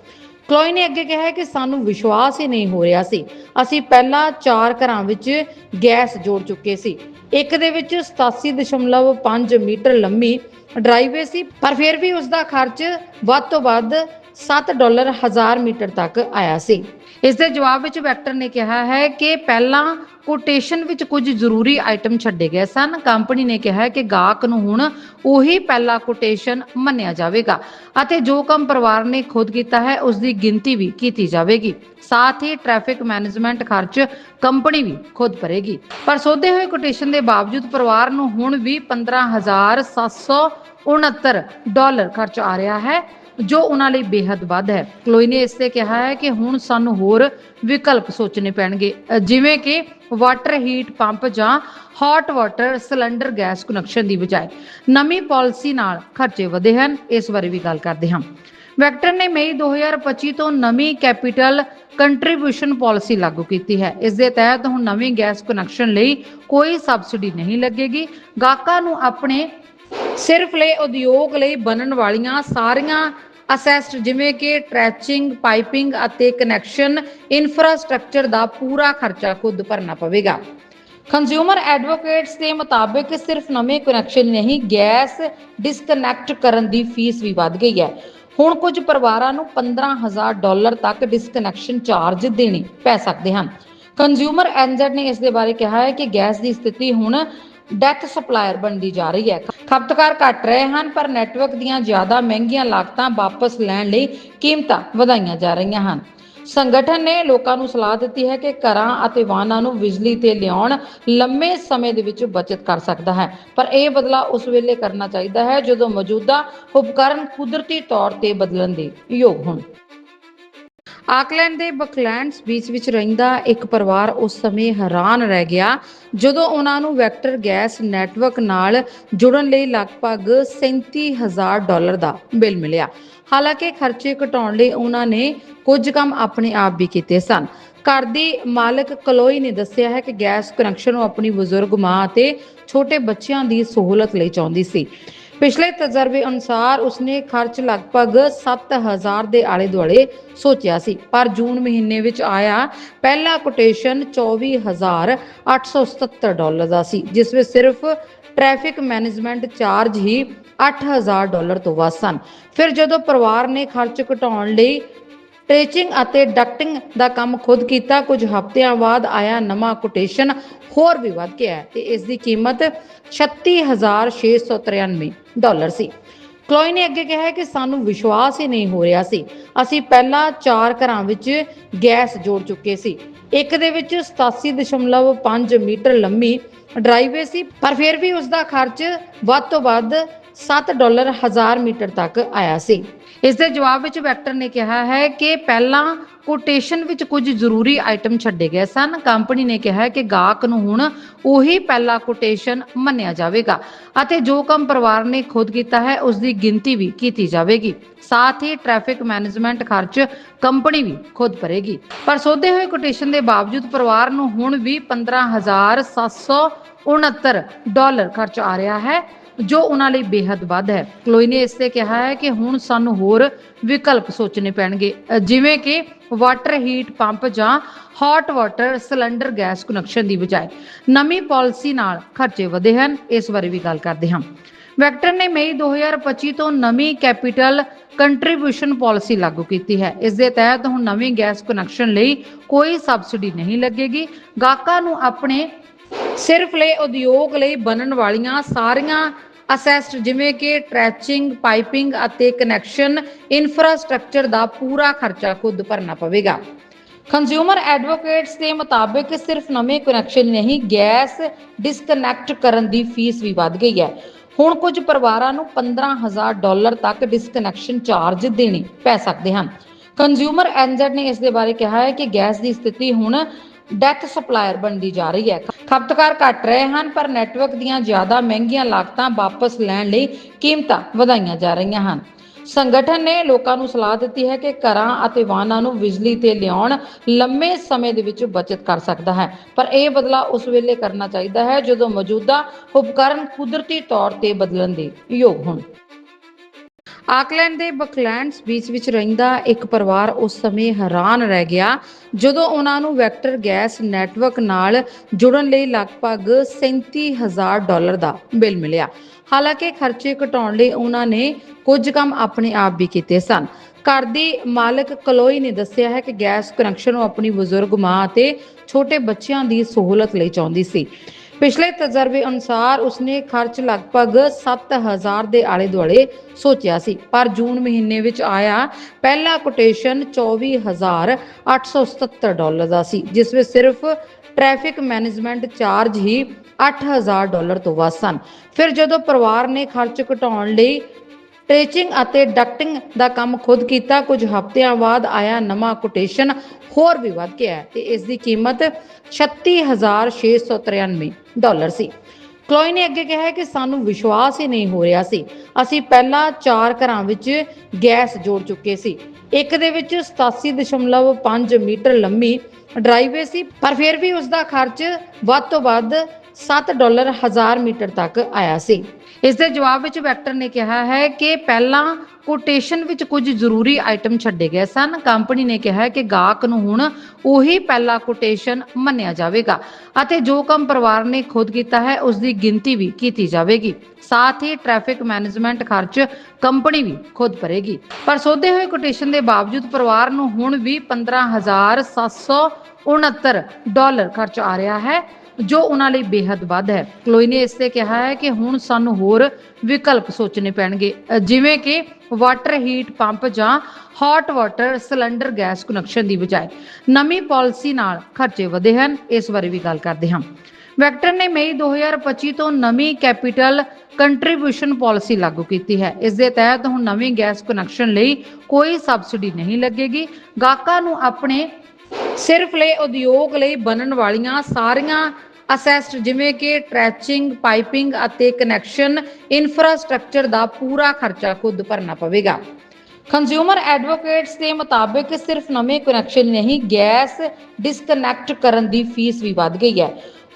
ਕਲੋਈ ਨੇ ਅੱਗੇ ਕਿਹਾ ਕਿ ਸਾਨੂੰ ਵਿਸ਼ਵਾਸ ਹੀ ਨਹੀਂ ਹੋ ਰਿਹਾ ਸੀ। ਅਸੀਂ ਪਹਿਲਾਂ ਚਾਰ ਘਰਾਂ ਵਿੱਚ ਗੈਸ ਜੋੜ ਚੁੱਕੇ ਸੀ। ਇੱਕ ਦੇ ਵਿੱਚ 87.5 ਮੀਟਰ ਲੰਮੀ ਡਰਾਈਵੇ ਸੀ, ਪਰ ਫਿਰ ਵੀ ਉਸ ਦਾ ਖਰਚ ਵੱਧ ਤੋਂ ਵੱਧ 7 ਡਾਲਰ ਹਜ਼ਾਰ ਮੀਟਰ ਤੱਕ ਆਇਆ ਸੀ। ਇਸ ਦੇ ਜਵਾਬ ਵਿੱਚ ਵੈਕਟਰ ਨੇ ਕਿਹਾ ਹੈ ਕਿ ਪਹਿਲਾਂ ਕੋਟੇਸ਼ਨ ਵਿੱਚ ਕੁਝ ਜ਼ਰੂਰੀ ਆਈਟਮ ਛੱਡੇ ਗਏ ਸਨ। ਕੰਪਨੀ ਨੇ ਕਿਹਾ ਕਿ ਗਾਹਕ ਨੂੰ ਹੁਣ ਉਹੀ ਪਹਿਲਾ ਕੋਟੇਸ਼ਨ ਮੰਨਿਆ ਜਾਵੇਗਾ ਅਤੇ ਜੋ ਕੰਮ ਪਰਿਵਾਰ ਨੇ ਖੁਦ ਕੀਤਾ ਹੈ, ਉਸ ਦੀ ਗਿਣਤੀ ਵੀ ਕੀਤੀ ਜਾਵੇਗੀ। ਸਾਥ ਹੀ ਟ੍ਰੈਫਿਕ ਮੈਨੇਜਮੈਂਟ ਖਰਚ ਕੰਪਨੀ ਵੀ ਖੁਦ ਭਰੇਗੀ। ਪਰ ਸੋਧੇ ਹੋਏ ਕੋਟੇਸ਼ਨ ਦੇ ਬਾਵਜੂਦ ਪਰਿਵਾਰ ਨੂੰ ਹੁਣ ਵੀ 15769 ਡਾਲਰ ਖਰਚ ਆ ਰਿਹਾ ਹੈ। ਜੋ ਉਹਨਾਂ ਲਈ ਬੇहद ਵੱਧ ਹੈ। ਕਲੋਈ ਨੇ ਇਸ ਤੇ ਕਿਹਾ ਹੈ ਕਿ ਹੁਣ ਸਾਨੂੰ ਹੋਰ ਵਿਕਲਪ ਸੋਚਣੇ ਪੈਣਗੇ। ਜਿਵੇਂ ਕਿ ਵਾਟਰ ਹੀਟ ਪੰਪ ਜਾਂ hot water cylinder gas connection ਦੀ ਬਜਾਏ। ਨਵੀਂ ਪਾਲਿਸੀ ਨਾਲ ਖਰਚੇ ਵਧੇ ਹਨ। ਇਸ ਬਾਰੇ ਵੀ ਗੱਲ ਕਰਦੇ ਹਾਂ। ਵੈਕਟਰ ਨੇ ਮਈ 2025 ਤੋਂ ਨਵੀਂ ਕੈਪੀਟਲ ਕੰਟਰੀਬਿਊਸ਼ਨ ਪਾਲਿਸੀ ਲਾਗੂ ਕੀਤੀ ਹੈ। ਇਸ ਦੇ ਤਹਿਤ ਹੁਣ ਨਵੀਂ ਗੈਸ ਕਨੈਕਸ਼ਨ ਲਈ ਕੋਈ ਸਬਸਿਡੀ ਨਹੀਂ ਲੱਗੇਗੀ। ਗਾਹਕਾਂ ਨੂੰ ਆਪਣੇ ਸਿਰਫ ਲਈ ਉਦਯੋਗ ਲਈ ਬਣਨ ਵਾਲੀਆਂ ਸਾਰੀਆਂ ਅਸੈਸਟ ਜਿਵੇਂ ਕਿ ਟ੍ਰੈਚਿੰਗ ਪਾਈਪਿੰਗ ਅਤੇ ਕਨੈਕਸ਼ਨ ਇਨਫਰਾਸਟ੍ਰਕਚਰ ਦਾ ਪੂਰਾ ਖਰਚਾ ਖੁਦ ਭਰਨਾ ਪਵੇਗਾ। ਕੰਜ਼ਿਊਮਰ ਐਡਵੋਕੇਟਸ ਦੇ ਮੁਤਾਬਕ ਸਿਰਫ ਨਵੇਂ ਕਨੈਕਸ਼ਨ ਨਹੀਂ, ਗੈਸ ਡਿਸਕਨੈਕਟ ਕਰਨ ਦੀ ਫੀਸ ਵੀ ਵੱਧ ਗਈ ਹੈ। ਹੁਣ ਕੁਝ ਪਰਿਵਾਰਾਂ ਨੂੰ 15000 ਡਾਲਰ ਤੱਕ ਡਿਸਕਨੈਕਸ਼ਨ ਚਾਰਜ ਦੇਣੇ ਪੈ ਸਕਦੇ ਹਨ। ਕੰਜ਼ਿਊਮਰ ਐਨਜ਼ੈਡ ਨੇ ਇਸ ਦੇ ਬਾਰੇ ਕਿਹਾ ਹੈ ਕਿ ਗੈਸ ਦੀ ਸਥਿਤੀ ਹੁਣ ਡੈਥ ਸਪਲਾਇਰ ਬਣਦੀ ਜਾ ਰਹੀ ਹੈ। ਖਪਤਕਾਰ ਘਟ ਰਹੇ ਹਨ, ਪਰ ਨੈਟਵਰਕ ਦੀਆਂ ਜ਼ਿਆਦਾ ਮਹਿੰਗੀਆਂ ਲਾਗਤਾਂ ਵਾਪਸ ਲੈਣ ਲਈ ਕੀਮਤਾਂ ਵਧਾਈਆਂ ਜਾ ਰਹੀਆਂ ਹਨ। ਸੰਗਠਨ ਨੇ ਲੋਕਾਂ ਨੂੰ ਸਲਾਹ ਦਿੱਤੀ ਹੈ ਕਿ ਘਰਾਂ ਅਤੇ ਵਾਹਨਾਂ ਨੂੰ ਬਿਜਲੀ ਤੇ ਲਿਆਉਣ ਲੰਮੇ ਸਮੇਂ ਦੇ ਵਿੱਚ ਬਚਤ ਕਰ ਸਕਦਾ ਹੈ। ਪਰ ਇਹ ਬਦਲਾਅ ਉਸ ਵੇਲੇ ਕਰਨਾ ਚਾਹੀਦਾ ਹੈ ਜਦੋਂ ਮੌਜੂਦਾ ਉਪਕਰਨ ਕੁਦਰਤੀ ਤੌਰ ਤੇ ਬਦਲਣ ਦੇ ਯੋਗ ਹੋਣ। ਆਕਲੈਂਡ ਦੇ ਬਕਲੈਂਡਸ ਬੀਚ ਵਿੱਚ ਰਹਿੰਦਾ ਇੱਕ ਪਰਿਵਾਰ ਉਸ ਸਮੇਂ ਹੈਰਾਨ ਰਹਿ ਗਿਆ, ਜਦੋਂ ਉਹਨਾਂ ਨੂੰ ਵੈਕਟਰ ਗੈਸ ਨੈਟਵਰਕ ਨਾਲ ਜੁੜਨ ਲਈ ਲਗਭਗ 37000 ਡਾਲਰ ਦਾ ਬਿੱਲ ਮਿਲਿਆ। ਹਾਲਾਂਕਿ ਖਰਚੇ ਘਟਾਉਣ ਲਈ ਉਹਨਾਂ ਨੇ ਕੁਝ ਕੰਮ ਆਪਣੇ ਆਪ ਵੀ ਕੀਤੇ ਸਨ। ਘਰ ਦੀ ਮਾਲਕ ਕਲੋਈ ਨੇ ਦੱਸਿਆ ਹੈ ਕਿ ਗੈਸ ਕਨੈਕਸ਼ਨ ਉਹ ਆਪਣੀ ਬਜ਼ੁਰਗ ਮਾਂ ਅਤੇ ਛੋਟੇ ਬੱਚਿਆਂ ਦੀ ਸਹੂਲਤ ਲਈ ਚਾਹੁੰਦੀ ਸੀ। ਪਿਛਲੇ ਤਜਰਬੇ ਅਨੁਸਾਰ ਉਸਨੇ ਖਰਚ ਲਗਭਗ 7000 ਦੇ ਆਲੇ ਦੁਆਲੇ ਸੋਚਿਆ ਸੀ, ਪਰ ਜੂਨ ਮਹੀਨੇ ਵਿੱਚ ਆਇਆ ਪਹਿਲਾ ਕੋਟੇਸ਼ਨ 24877 ਡਾਲਰ ਦਾ ਸੀ, ਜਿਸ ਵਿੱਚ ਸਿਰਫ ਟ੍ਰੈਫਿਕ ਮੈਨੇਜਮੈਂਟ ਚਾਰਜ ਹੀ 8000 ਡਾਲਰ ਤੋਂ ਵੱਧ ਸਨ। ਫਿਰ ਜਦੋਂ ਪਰਿਵਾਰ ਨੇ ਖਰਚ ਘਟਾਉਣ ਲਈ ਟ੍ਰੇਚਿੰਗ ਅਤੇ ਡਕਟਿੰਗ ਦਾ ਕੰਮ ਖੁਦ ਕੀਤਾ। ਕੁਝ ਹਫ਼ਤਿਆਂ ਬਾਅਦ ਆਇਆ ਨਵਾਂ ਕੋਟੇਸ਼ਨ, ਹੋਰ ਵੀ ਵੱਧ ਗਿਆ ਤੇ ਇਸ ਦੀ ਕੀਮਤ 36693 ਡਾਲਰ ਸੀ। ਕਲੋਈ ਨੇ ਅੱਗੇ ਕਿਹਾ ਕਿ ਸਾਨੂੰ ਵਿਸ਼ਵਾਸ ਹੀ ਨਹੀਂ ਹੋ ਰਿਹਾ ਸੀ। ਅਸੀਂ ਪਹਿਲਾਂ ਚਾਰ ਘਰਾਂ ਵਿੱਚ ਗੈਸ ਜੋੜ ਚੁੱਕੇ ਸੀ। ਇੱਕ ਦੇ ਵਿੱਚ 87.5 ਮੀਟਰ ਲੰਮੀ ਡਰਾਈਵੇ ਸੀ, ਪਰ ਫਿਰ ਵੀ ਉਸ ਦਾ ਖਰਚ ਵੱਧ ਤੋਂ ਵੱਧ 7 ਡਾਲਰ ਹਜ਼ਾਰ ਮੀਟਰ ਤੱਕ ਆਇਆ ਸੀ। ਇਸ ਦੇ ਜਵਾਬ ਵਿੱਚ ਵੈਕਟਰ ਨੇ ਕਿਹਾ ਹੈ ਕਿ ਪਹਿਲਾਂ ਕੋਟੇਸ਼ਨ ਵਿੱਚ ਕੁਝ ਜ਼ਰੂਰੀ ਆਈਟਮ ਛੱਡੇ ਗਏ ਸਨ। ਕੰਪਨੀ ਨੇ ਕਿਹਾ ਕਿ ਗਾਹਕ ਨੂੰ ਹੁਣ ਉਹੀ ਪਹਿਲਾ ਕੋਟੇਸ਼ਨ ਮੰਨਿਆ ਜਾਵੇਗਾ ਅਤੇ ਜੋ ਕੰਮ ਪਰਿਵਾਰ ਨੇ ਖੁਦ ਕੀਤਾ ਹੈ ਉਸ ਦੀ ਗਿਣਤੀ ਵੀ ਕੀਤੀ ਜਾਵੇਗੀ। ਸਾਥ ਹੀ ਟ੍ਰੈਫਿਕ ਮੈਨੇਜਮੈਂਟ ਖਰਚ ਕੰਪਨੀ ਵੀ ਖੁਦ ਭਰੇਗੀ। ਪਰ ਸੋਧੇ ਹੋਏ ਕੋਟੇਸ਼ਨ ਦੇ ਬਾਵਜੂਦ ਪਰਿਵਾਰ ਨੂੰ ਹੁਣ ਵੀ 15769 ਡਾਲਰ ਖਰਚ ਆ ਰਿਹਾ ਹੈ। ਜੋ ਉਹਨਾਂ ਲਈ ਬੇहद ਵੱਧ ਹੈ। ਕਲੋਈ ਨੇ ਇਸ ਤੇ ਕਿਹਾ ਹੈ ਕਿ ਹੁਣ ਸਾਨੂੰ ਹੋਰ ਵਿਕਲਪ ਸੋਚਣੇ ਪੈਣਗੇ। ਜਿਵੇਂ ਕਿ ਵਾਟਰ ਹੀਟ ਪੰਪ ਜਾਂ hot water cylinder gas connection ਦੀ ਬਜਾਏ। ਨਵੀਂ ਪਾਲਿਸੀ ਨਾਲ ਖਰਚੇ ਵਧੇ ਹਨ। ਇਸ ਬਾਰੇ ਵੀ ਗੱਲ ਕਰਦੇ ਹਾਂ। ਵੈਕਟਰ ਨੇ ਮਈ 2025 ਤੋਂ ਨਵੀਂ ਕੈਪੀਟਲ ਕੰਟਰੀਬਿਊਸ਼ਨ ਪਾਲਿਸੀ ਲਾਗੂ ਕੀਤੀ ਹੈ। ਇਸ ਦੇ ਤਹਿਤ ਹੁਣ ਨਵੀਂ ਗੈਸ ਕਨੈਕਸ਼ਨ ਲਈ ਕੋਈ ਸਬਸਿਡੀ ਨਹੀਂ ਲੱਗੇਗੀ। ਗਾਹਕਾਂ ਨੂੰ ਆਪਣੇ ਸਿਰਫ ਲਈ ਉਦਯੋਗ ਲਈ ਬਣਨ ਵਾਲੀਆਂ ਸਾਰੀਆਂ ਅਸੈਸਟ ਜਿਵੇਂ ਕਿ ਟ੍ਰੈਚਿੰਗ ਪਾਈਪਿੰਗ ਅਤੇ ਕਨੈਕਸ਼ਨ ਇਨਫਰਾਸਟ੍ਰਕਚਰ ਦਾ ਪੂਰਾ ਖਰਚਾ ਖੁਦ ਭਰਨਾ ਪਵੇਗਾ। ਕੰਜ਼ਿਊਮਰ ਐਡਵੋਕੇਟਸ ਦੇ ਮੁਤਾਬਕ ਸਿਰਫ ਨਵੇਂ ਕਨੈਕਸ਼ਨ ਨਹੀਂ, ਗੈਸ ਡਿਸਕਨੈਕਟ ਕਰਨ ਦੀ ਫੀਸ ਵੀ ਵੱਧ ਗਈ ਹੈ। ਹੁਣ ਕੁਝ ਪਰਿਵਾਰਾਂ ਨੂੰ 15000 ਡਾਲਰ ਤੱਕ ਡਿਸਕਨੈਕਸ਼ਨ ਚਾਰਜ ਦੇਣੇ ਪੈ ਸਕਦੇ ਹਨ। ਕੰਜ਼ਿਊਮਰ ਐਨਜ਼ੈਡ ਨੇ ਇਸ ਦੇ ਬਾਰੇ ਕਿਹਾ ਹੈ ਕਿ ਗੈਸ ਦੀ ਸਥਿਤੀ ਹੁਣ ਡੈਥ ਸਪਲਾਇਰ ਬਣਦੀ ਜਾ ਰਹੀ ਹੈ। ਖਪਤਕਾਰ ਘਟ ਰਹੇ ਹਨ, ਪਰ ਨੈਟਵਰਕ ਦੀਆਂ ਜ਼ਿਆਦਾ ਮਹਿੰਗੀਆਂ ਲਾਗਤਾਂ ਵਾਪਸ ਲੈਣ ਲਈ ਕੀਮਤਾਂ ਵਧਾਈਆਂ ਜਾ ਰਹੀਆਂ ਹਨ। ਸੰਗਠਨ ਨੇ ਲੋਕਾਂ ਨੂੰ ਸਲਾਹ ਦਿੱਤੀ ਹੈ ਕਿ ਘਰਾਂ ਅਤੇ ਵਾਹਨਾਂ ਨੂੰ ਬਿਜਲੀ ਤੇ ਲਿਆਉਣ ਲੰਮੇ ਸਮੇਂ ਦੇ ਵਿੱਚ ਬਚਤ ਕਰ ਸਕਦਾ ਹੈ। ਪਰ ਇਹ ਬਦਲਾਅ ਉਸ ਵੇਲੇ ਕਰਨਾ ਚਾਹੀਦਾ ਹੈ ਜਦੋਂ ਮੌਜੂਦਾ ਉਪਕਰਨ ਕੁਦਰਤੀ ਤੌਰ ਤੇ ਬਦਲਣ ਦੇ ਯੋਗ ਹੋਣ। ਆਕਲੈਂਡ ਦੇ ਬਕਲੈਂਡਸ ਬੀਚ ਵਿੱਚ ਰਹਿੰਦਾ ਇੱਕ ਪਰਿਵਾਰ ਉਸ ਸਮੇਂ ਹੈਰਾਨ ਰਹਿ ਗਿਆ, ਜਦੋਂ ਉਹਨਾਂ ਨੂੰ ਵੈਕਟਰ ਗੈਸ ਨੈਟਵਰਕ ਨਾਲ ਜੁੜਨ ਲਈ ਲਗਭਗ 37000 ਡਾਲਰ ਦਾ ਬਿੱਲ ਮਿਲਿਆ। ਹਾਲਾਂਕਿ ਖਰਚੇ ਘਟਾਉਣ ਲਈ ਉਹਨਾਂ ਨੇ ਕੁਝ ਕੰਮ ਆਪਣੇ ਆਪ ਵੀ ਕੀਤੇ ਸਨ। ਘਰ ਦੀ ਮਾਲਕ ਕਲੋਈ ਨੇ ਦੱਸਿਆ ਹੈ ਕਿ ਗੈਸ ਕਨੈਕਸ਼ਨ ਉਹ ਆਪਣੀ ਬਜ਼ੁਰਗ ਮਾਂ ਅਤੇ ਛੋਟੇ ਬੱਚਿਆਂ ਦੀ ਸਹੂਲਤ ਲਈ ਚਾਹੁੰਦੀ ਸੀ। ਪਿਛਲੇ ਤਜਰਬੇ ਅਨੁਸਾਰ ਉਸਨੇ ਖਰਚ ਲਗਭਗ 7000 ਦੇ ਆਲੇ ਦੁਆਲੇ ਸੋਚਿਆ ਸੀ, ਪਰ ਜੂਨ ਮਹੀਨੇ ਵਿੱਚ ਆਇਆ ਪਹਿਲਾ ਕੋਟੇਸ਼ਨ 24877 ਡਾਲਰ ਦਾ ਸੀ, ਜਿਸ ਵਿੱਚ ਸਿਰਫ ਟ੍ਰੈਫਿਕ ਮੈਨੇਜਮੈਂਟ ਚਾਰਜ ਹੀ 8000 ਡਾਲਰ ਤੋਂ ਵੱਧ ਸਨ। ਫਿਰ ਜਦੋਂ ਪਰਿਵਾਰ ਨੇ ਖਰਚ ਘਟਾਉਣ ਲਈ ਟ੍ਰੇਚਿੰਗ ਅਤੇ ਡਕਟਿੰਗ ਦਾ ਕੰਮ ਖੁਦ ਕੀਤਾ। ਕੁਝ ਹਫ਼ਤਿਆਂ ਬਾਅਦ ਆਇਆ ਨਵਾਂ ਕੋਟੇਸ਼ਨ, ਹੋਰ ਵੀ ਵੱਧ ਗਿਆ ਤੇ ਇਸ ਦੀ ਕੀਮਤ 36693 ਡਾਲਰ ਸੀ। ਕਲੋਈ ਨੇ ਅੱਗੇ ਕਿਹਾ ਕਿ ਸਾਨੂੰ ਵਿਸ਼ਵਾਸ ਹੀ ਨਹੀਂ ਹੋ ਰਿਹਾ ਸੀ। ਅਸੀਂ ਪਹਿਲਾਂ ਚਾਰ ਘਰਾਂ ਵਿੱਚ ਗੈਸ ਜੋੜ ਚੁੱਕੇ ਸੀ। ਇੱਕ ਦੇ ਵਿੱਚ 87.5 ਮੀਟਰ ਲੰਮੀ ਡਰਾਈਵੇ ਸੀ, ਪਰ ਫਿਰ ਵੀ ਉਸ ਦਾ ਖਰਚ ਵੱਧ ਤੋਂ ਵੱਧ 7 ਡਾਲਰ ਹਜ਼ਾਰ ਮੀਟਰ ਤੱਕ ਆਇਆ ਸੀ। ਇਸ ਦੇ ਜਵਾਬ ਵਿੱਚ ਵੈਕਟਰ ਨੇ ਕਿਹਾ ਹੈ ਕਿ ਪਹਿਲਾਂ ਕੋਟੇਸ਼ਨ ਵਿੱਚ ਕੁਝ ਜ਼ਰੂਰੀ ਆਈਟਮ ਛੱਡੇ ਗਏ ਸਨ। ਕੰਪਨੀ ਨੇ ਕਿਹਾ ਕਿ ਗਾਹਕ ਨੂੰ ਹੁਣ ਉਹੀ ਪਹਿਲਾ ਕੋਟੇਸ਼ਨ ਮੰਨਿਆ ਜਾਵੇਗਾ ਅਤੇ ਜੋ ਕੰਮ ਪਰਿਵਾਰ ਨੇ ਖੁਦ ਕੀਤਾ ਹੈ, ਉਸ ਦੀ ਗਿਣਤੀ ਵੀ ਕੀਤੀ ਜਾਵੇਗੀ। ਸਾਥ ਹੀ ਟ੍ਰੈਫਿਕ ਮੈਨੇਜਮੈਂਟ ਖਰਚ ਕੰਪਨੀ ਵੀ ਖੁਦ ਭਰੇਗੀ। ਪਰ ਸੋਧੇ ਹੋਏ ਕੋਟੇਸ਼ਨ ਦੇ ਬਾਵਜੂਦ ਪਰਿਵਾਰ ਨੂੰ ਹੁਣ ਵੀ 15769 ਡਾਲਰ ਖਰਚ ਆ ਰਿਹਾ ਹੈ। ਜੋ ਉਹਨਾਂ ਲਈ ਬੇहद ਵੱਧ ਹੈ। ਕਲੋਈ ਨੇ ਇਸ ਤੇ ਕਿਹਾ ਹੈ ਕਿ ਹੁਣ ਸਾਨੂੰ ਹੋਰ ਵਿਕਲਪ ਸੋਚਣੇ ਪੈਣਗੇ। ਜਿਵੇਂ ਕਿ ਵਾਟਰ ਹੀਟ ਪੰਪ ਜਾਂ hot water cylinder gas connection ਦੀ ਬਜਾਏ। ਨਵੀਂ ਪਾਲਿਸੀ ਨਾਲ ਖਰਚੇ ਵਧੇ ਹਨ। ਇਸ ਬਾਰੇ ਵੀ ਗੱਲ ਕਰਦੇ ਹਾਂ। ਵੈਕਟਰ ਨੇ ਮਈ 2025 ਤੋਂ ਨਵੀਂ ਕੈਪੀਟਲ ਕੰਟਰੀਬਿਊਸ਼ਨ ਪਾਲਿਸੀ ਲਾਗੂ ਕੀਤੀ ਹੈ। ਇਸ ਦੇ ਤਹਿਤ ਹੁਣ ਨਵੀਂ ਗੈਸ ਕਨੈਕਸ਼ਨ ਲਈ ਕੋਈ ਸਬਸਿਡੀ ਨਹੀਂ ਲੱਗੇਗੀ। ਗਾਹਕਾਂ ਨੂੰ ਆਪਣੇ ਸਿਰਫ ਲਈ ਉਦਯੋਗ ਲਈ ਬਣਨ ਵਾਲੀਆਂ ਸਾਰੀਆਂ ਅਸੈਸਟ ਜਿਵੇਂ ਕਿ ਟ੍ਰੈਚਿੰਗ ਪਾਈਪਿੰਗ ਅਤੇ ਕਨੈਕਸ਼ਨ ਇਨਫਰਾਸਟ੍ਰਕਚਰ ਦਾ ਪੂਰਾ ਖਰਚਾ ਖੁਦ ਭਰਨਾ ਪਵੇਗਾ। ਕੰਜ਼ਿਊਮਰ ਐਡਵੋਕੇਟਸ ਦੇ ਮੁਤਾਬਕ ਸਿਰਫ ਨਵੇਂ ਕਨੈਕਸ਼ਨ ਨਹੀਂ, ਗੈਸ ਡਿਸਕਨੈਕਟ ਕਰਨ ਦੀ ਫੀਸ ਵੀ ਵੱਧ ਗਈ ਹੈ।